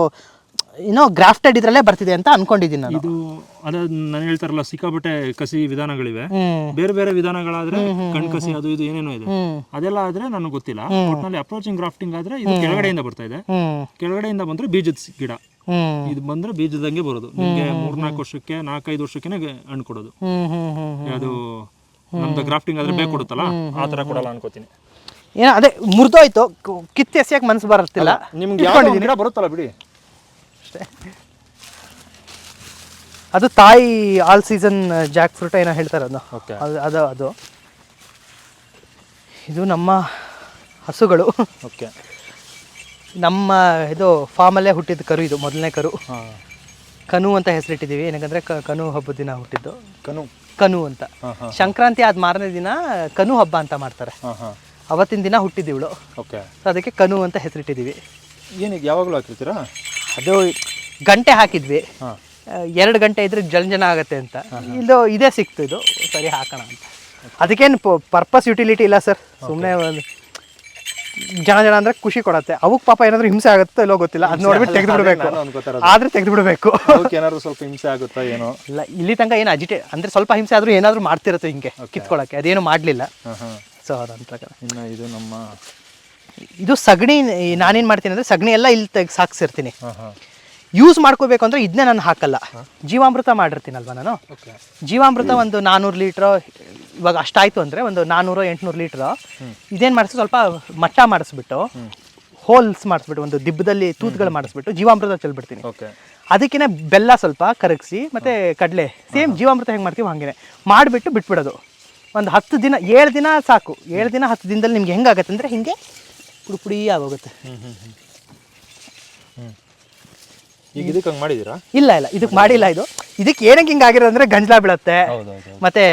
ಏನೋ ಗ್ರಾಫ್ಟೆಡ್ ಇದ್ರಲ್ಲೇ ಬರ್ತಿದೆ ಅಂತ ಅನ್ಕೊಂಡಿದ್ದೀನಿ ನಾನು. ಇದು ಅದ ನಾನು ಹೇಳ್ತಾರಲ್ಲ ಸಿಕ್ಕಾಪಟ್ಟೆ ಕಸಿ ವಿಧಾನಗಳಿವೆ. ಬೇರೆ ಬೇರೆ ವಿಧಾನಗಳಾದ್ರೆ ಕಣ್ ಕಸಿ ಅದು ಇದು ಏನೇನೋ ಇದೆ. ಅದೆಲ್ಲ ಆದ್ರೆ ನನಗೆ ಗೊತ್ತಿಲ್ಲ. ಒಟ್ನಲ್ಲಿ ಅಪ್ರೋಚಿಂಗ್ ಗ್ರಾಫ್ಟಿಂಗ್ ಆದ್ರೆ ಇದು ಕೆಳಗಡೆಯಿಂದ ಬರ್ತಾ ಇದೆ. ಕೆಳಗಡೆಯಿಂದ ಬಂದ್ರೆ ಬೀಜದ ಗಿಡ. ಇದು ಬಂದ್ರೆ ಬೀಜದಂಗೆ ಬರೋದು. ನಿಮ್ಗೆ ಮೂರ್ನಾಲ್ಕು ವರ್ಷಕ್ಕೆ ನಾಲ್ಕೈದು ವರ್ಷಕ್ಕೆ ಹಣ್ಣು ಕೊಡೋದು. ಅದು ನಮ್ದು ಗ್ರಾಫ್ಟಿಂಗ್ ಆದ್ರೆ ಬೇಕು ಕೊಡುತ್ತಲ್ಲ? ಆ ತರ ಕೊಡಲ್ಲ ಅನ್ಕೋತೀನಿ. ಏನೋ ಅದೇ ಮುರಿದೋಯ್ತು. ಕಿತ್ತು ಎಸಿಯಕ್ಕೆ ಮನಸ್ಸು ಬರುತ್ತಿಲ್ಲ. ನಿಮ್ಗೆ ಗಿಡ ಬರುತ್ತಲ್ಲ ಬಿಡಿ. ಅದು ತಾಯಿ ಆಲ್ ಸೀಸನ್ ಜಾಕ್ ಫ್ರೂಟ್ ಏನೋ ಹೇಳ್ತಾರೆ ಅದು. ಓಕೆ ಅದು ಅದು ಅದು. ಇದು ನಮ್ಮ ಹಸುಗಳು. ಓಕೆ ನಮ್ಮ ಇದು ಫಾರ್ಮಲ್ಲೇ ಹುಟ್ಟಿದ ಕರು ಇದು ಮೊದಲನೇ ಕರು. ಕನು ಅಂತ ಹೆಸರಿಟ್ಟಿದ್ದೀವಿ ಏನಕ್ಕಂದ್ರೆ ಕ- ಕನು ಹಬ್ಬದ ದಿನ ಹುಟ್ಟಿದ್ದು. ಕನು. ಕನು ಅಂತ. ಹಾ ಹಾ. ಸಂಕ್ರಾಂತಿ ಆದ ಮಾರನೇ ದಿನ ಕನು ಹಬ್ಬ ಅಂತ ಮಾಡ್ತಾರೆ. ಹಾ ಹಾ. ಅವತ್ತಿನ ದಿನ ಹುಟ್ಟಿದ್ದೀವಳು ಓಕೆ ಸೊ ಅದಕ್ಕೆ ಕನು ಅಂತ ಹೆಸರಿಟ್ಟಿದ್ದೀವಿ ಏನಕ್ಕೆ ಯಾವಾಗಲೂ ಹಾಕಿರ್ತೀರಾ? ಅದು ಗಂಟೆ ಹಾಕಿದ್ವಿ. ಎರಡು ಗಂಟೆ ಇದ್ರೆ ಜಲಂಜನ ಜನ ಆಗುತ್ತೆ ಅಂತ. ಇದು ಇದೇ ಸಿಕ್ತು ಇದು. ಸರಿ ಹಾಕೋಣ ಅಂತ. ಅದಕ್ಕೇನು ಪರ್ಪಸ್ ಯುಟಿಲಿಟಿ ಇಲ್ಲ ಸರ್. ಸುಮ್ಮನೆ ಒಂದು ಜನ ಜನ ಅಂದ್ರೆ ಖುಷಿ ಕೊಡತ್ತೆ. ಅವಕ್ಕೆ ಪಾಪ ಏನಾದ್ರು ಹಿಂಸೆ ಆಗುತ್ತೋ ಇಲ್ಲೋ ಗೊತ್ತಿಲ್ಲ. ಅದ್ ನೋಡ್ಬಿಟ್ಟು ತೆಗೆದು ಬಿಡಬೇಕು. ಆದ್ರೆ ತೆಗೆದು ಬಿಡಬೇಕು. ಏನಾದ್ರು ಸ್ವಲ್ಪ ಹಿಂಸೆ ಆಗುತ್ತಾ ಏನೋ? ಇಲ್ಲ ಇಲ್ಲಿ ತನಕ ಏನು ಅಜಿಟೇ ಅಂದ್ರೆ ಸ್ವಲ್ಪ ಹಿಂಸೆ ಆದ್ರೂ ಏನಾದ್ರು ಮಾಡ್ತಿರತ್ತೆ ಹಿಂಗೆ ಕಿತ್ಕೊಳಕ್ಕೆ. ಅದೇನು ಮಾಡ್ಲಿಲ್ಲ. ಸೊ ಅದಂತ ಇನ್ನು ಇದು ನಮ್ಮ ಇದು ಸಗಣಿ ನಾನೇನು ಮಾಡ್ತೀನಿ ಅಂದರೆ ಸಗಣಿ ಎಲ್ಲ ಇಲ್ಲಿ ತೆಗ್ದು ಸಾಕ್ಸಿರ್ತೀನಿ ಯೂಸ್ ಮಾಡ್ಕೋಬೇಕು ಅಂದರೆ ಇದನ್ನೇ ನಾನು ಹಾಕಲ್ಲ. ಜೀವಾಮೃತ ಮಾಡಿರ್ತೀನಲ್ವ ನಾನು? ಜೀವಾಮೃತ ಒಂದು ನಾನ್ನೂರು ಲೀಟ್ರ್ ಇವಾಗ ಅಷ್ಟಾಯಿತು ಅಂದರೆ ಒಂದು ನಾನ್ನೂರು ಎಂಟುನೂರು ಲೀಟ್ರ್. ಇದೇನು ಮಾಡಿಸಿ ಸ್ವಲ್ಪ ಮಟ್ಟ ಮಾಡಿಸ್ಬಿಟ್ಟು ಹೋಲ್ಸ್ ಮಾಡಿಸ್ಬಿಟ್ಟು ಒಂದು ದಿಬ್ಬದಲ್ಲಿ ತೂತುಗಳು ಮಾಡಿಸ್ಬಿಟ್ಟು ಜೀವಾಮೃತ ಚೆಲ್ಬಿಡ್ತೀನಿ. ಓಕೆ. ಅದಕ್ಕೇ ಬೆಲ್ಲ ಸ್ವಲ್ಪ ಕರಗಿಸಿ ಮತ್ತು ಕಡಲೆ ಸೇಮ್ ಜೀವಾಮೃತ ಹೆಂಗೆ ಮಾಡ್ತೀವಿ ಹಾಗೇನೆ. ಮಾಡಿಬಿಟ್ಟು ಬಿಟ್ಬಿಡೋದು. ಒಂದು ಹತ್ತು ದಿನ ಏಳು ದಿನ ಸಾಕು. ಏಳು ದಿನ ಹತ್ತು ದಿನದಲ್ಲಿ ನಿಮ್ಗೆ ಹೆಂಗಾಗತ್ತೆ ಅಂದರೆ ಹಿಂಗೆ ಪುಡಿ ಪುಡಿ ಆಗೋಗುತ್ತೆ. ಈಗ ಇದಕ್ಕೆ ಹಂಗೆ ಮಾಡಿದ್ದೀರಾ? ಇಲ್ಲ ಇಲ್ಲ. ಇದಕ್ಕೆ ಮಾಡಿಲ್ಲ ಇದು. ಇದಕ್ಕೆ ಏನಕ್ಕೆ ಹಿಂಗೆ ಆಗಿರೋದು ಅಂದರೆ ಗಂಜಲ ಬೀಳುತ್ತೆ. ಮತ್ತೆ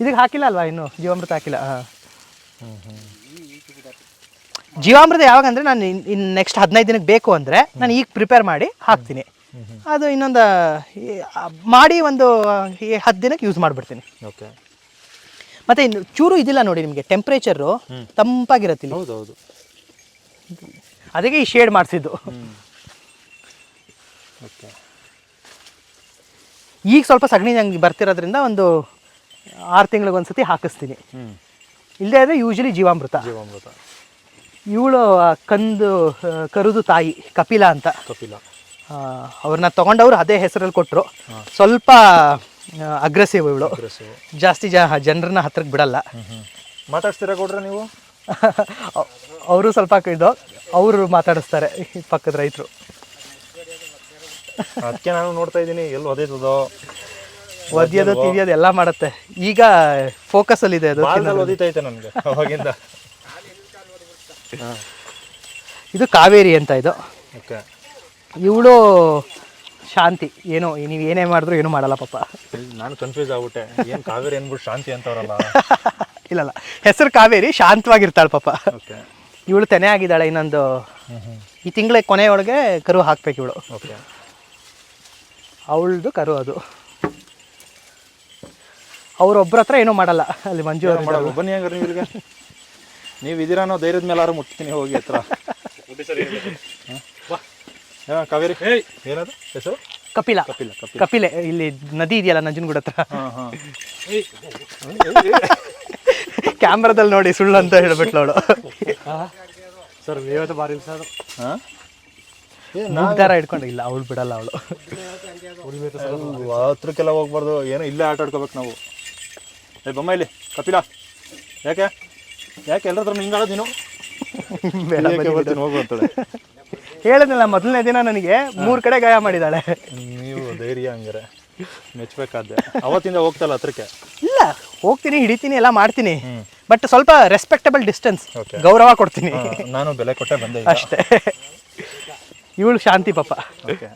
ಇದಕ್ಕೆ ಹಾಕಿಲ್ಲ ಅಲ್ವಾ ಇನ್ನು? ಜೀವಾಮೃತ ಹಾಕಿಲ್ಲ ಜೀವಾಮೃತ ಯಾವಾಗ ಅಂದರೆ ನಾನು ಇನ್ನು ನೆಕ್ಸ್ಟ್ ಹದಿನೈದು ದಿನಕ್ಕೆ ಬೇಕು ಅಂದರೆ ನಾನು ಈಗ ಪ್ರಿಪೇರ್ ಮಾಡಿ ಹಾಕ್ತೀನಿ. ಅದು ಇನ್ನೊಂದು ಮಾಡಿ ಒಂದು ಹತ್ತು ದಿನಕ್ಕೆ ಯೂಸ್ ಮಾಡಿಬಿಡ್ತೀನಿ. ಓಕೆ ಮತ್ತು ಇನ್ನು ಚೂರು ಇದಿಲ್ಲ ನೋಡಿ ನಿಮಗೆ ಟೆಂಪ್ರೇಚರು ತಂಪಾಗಿರುತ್ತೆ ಇಲ್ಲಿ ಹೌದು ಹೌದು ಅದಕ್ಕೆ ಈ ಶೇಡ್ ಮಾಡಿಸಿದ್ದು. ಓಕೆ ಈಗ ಸ್ವಲ್ಪ ಸಗಣಿ ನಂಗೆ ಬರ್ತಿರೋದ್ರಿಂದ ಒಂದು ಆರು ತಿಂಗಳಿಗೆ ಒಂದ್ಸತಿ ಹಾಕಿಸ್ತೀನಿ. ಇಲ್ಲದೇ ಆದರೆ ಯೂಶಲಿ ಜೀವಾಮೃತ. ಜೀವಾಮೃತ. ಇವಳು ಕಂದು ಕರುದು ತಾಯಿ ಕಪಿಲ ಅಂತ. ಕಪಿಲ. ಅವ್ರನ್ನ ತಗೊಂಡವರು ಅದೇ ಹೆಸರಲ್ಲಿ ಕೊಟ್ಟರು ಸ್ವಲ್ಪ ಅಗ್ರೆಸಿವ್ ಇವಳು. ಜಾಸ್ತಿ ಜ ಜನರನ್ನ ಹತ್ರಕ್ಕೆ ಬಿಡಲ್ಲ. ಮಾತಾಡ್ತೀರಾ ಕೊಡ್ರೆ ನೀವು? ಅವರು ಸ್ವಲ್ಪ ಇದು ಅವರು ಮಾತಾಡಿಸ್ತಾರೆ ಪಕ್ಕದ ರೈತರು. ಅದಕ್ಕೆ ನಾನು ನೋಡ್ತಾ ಇದ್ದೀನಿ ಎಲ್ಲಿ ಒದೈತದೋ. ಒದ್ಯೋದು ತಿವಿಯೋದು ಎಲ್ಲ ಮಾಡುತ್ತೆ. ಈಗ ಫೋಕಸಲ್ಲಿದೆ ಅದು ಬಾಲ್ದಲ್ಲಿ ಒದಿತೈತೆ ನನಗೆ ಅವಾಗಿಂದ. ಇದು ಕಾವೇರಿ ಅಂತ ಇದು. ಇವಳು ಶಾಂತಿ. ಏನೋ ನೀವು ಏನೇ ಮಾಡಿದ್ರು ಏನೂ ಮಾಡಲ್ಲ ಪಾಪ. ನಾನು ಕನ್ಫ್ಯೂಸ್ ಆಗ್ಬಿಟ್ಟೆ. ಏನು ಕಾವೇರಿ ಅನ್ಬಿಟ್ಟು ಶಾಂತಿ ಅಂತವ್ರಲ್ಲ? ಇಲ್ಲಲ್ಲ ಹೆಸರು ಕಾವೇರಿ ಶಾಂತವಾಗಿರ್ತಾಳೆ ಪಾಪ. ಓಕೆ ಇವಳು ತೆನೆ ಆಗಿದ್ದಾಳೆ ಇನ್ನೊಂದು ಈ ತಿಂಗಳ ಕೊನೆಯೊಳಗೆ ಕರು ಹಾಕ್ಬೇಕು ಇವಳು. ಓಕೆ ಅವಳದು ಕರು ಅದು. ಅವ್ರೊಬ್ಬರ ಹತ್ರ ಏನೂ ಮಾಡಲ್ಲ. ಅಲ್ಲಿ ಮಂಜು ಅವ್ರು ಮಾಡಲ್ಲ ಬನ್ನಿ ಹಂಗಾರೆ ನೀವು ಇಲ್ಲಿಗೆ ನೀವು ಇದೀರಾ ಅನ್ನೋ ಧೈರ್ಯದ ಮೇಲೆ ಯಾರು ಮುಟ್ತೀನಿ ಹೋಗಿ ಹತ್ರ. ಹಾಂ ಕಾವೇರಿ. ಏನದು? ಹೆಸರು? ಕಪಿಲ. ಕಪಿಲ ಕಪಿಲ. ಕಪಿಲೆ. ಇಲ್ಲಿ ನದಿ ಇದೆಯಲ್ಲ ನಂಜನಗೂಡ ಹತ್ರ. ಹಾಂ ಹಾಂ. ಕ್ಯಾಮ್ರಾದಲ್ಲಿ ನೋಡಿ ಸುಳ್ಳು ಅಂತ ಹೇಳ್ಬಿಟ್ಲು ಅವಳು. ಸರ್ ಇವತ್ತು ಬಾರಿ ಸರ್ ಹಾಂ? ನಿರ್ಧಾರ ಇಟ್ಕೊಂಡು ಇಲ್ಲ ಅವಳು ಬಿಡಲ್ಲ ಅವಳು. ಹತ್ರಕ್ಕೆಲ್ಲ ಹೋಗ್ಬಾರ್ದು. ಏನೋ ಇಲ್ಲೇ ಆಟ ಆಡ್ಕೋಬೇಕು ನಾವು. ಏ ಬೊಮ್ಮ ಇಲ್ಲಿ ಕಪಿಲ. ಯಾಕೆ? ಯಾಕೆ? ಎಲ್ಲರ ಹತ್ರ ಹಿಂಗಾಡೋದು ನೀನು? ಹೋಗು ಅಂತಾಳೆ ಹೇಳಿದ್ನಲ್ಲ ಮೊದಲನೇ ದಿನ ನನಗೆ ಮೂರು ಕಡೆ ಗಾಯ ಮಾಡಿದಾಳೆ. ನೀವು ಧೈರ್ಯ ಹಂಗಾರೆ. ಮೆಚ್ಚಬೇಕಾದ್ದೆ ಅವತ್ತಿಂದ ಹೋಗ್ತಲ್ಲ ಹತ್ರಕ್ಕೆ? ಇಲ್ಲ ಹೋಗ್ತೀನಿ ಹಿಡಿತೀನಿ ಎಲ್ಲ ಮಾಡ್ತೀನಿ. ಬಟ್ ಸ್ವಲ್ಪ ರೆಸ್ಪೆಕ್ಟಬಲ್ ಡಿಸ್ಟೆನ್ಸ್ ಗೌರವ ಕೊಡ್ತೀನಿ. ನಾನು ಬೆಲೆ ಕೊಟ್ಟೆ ಬಂದೆ. ಅಷ್ಟೇ. ಇವಳು ಶಾಂತಿ ಪಾಪ. ಓಕೆ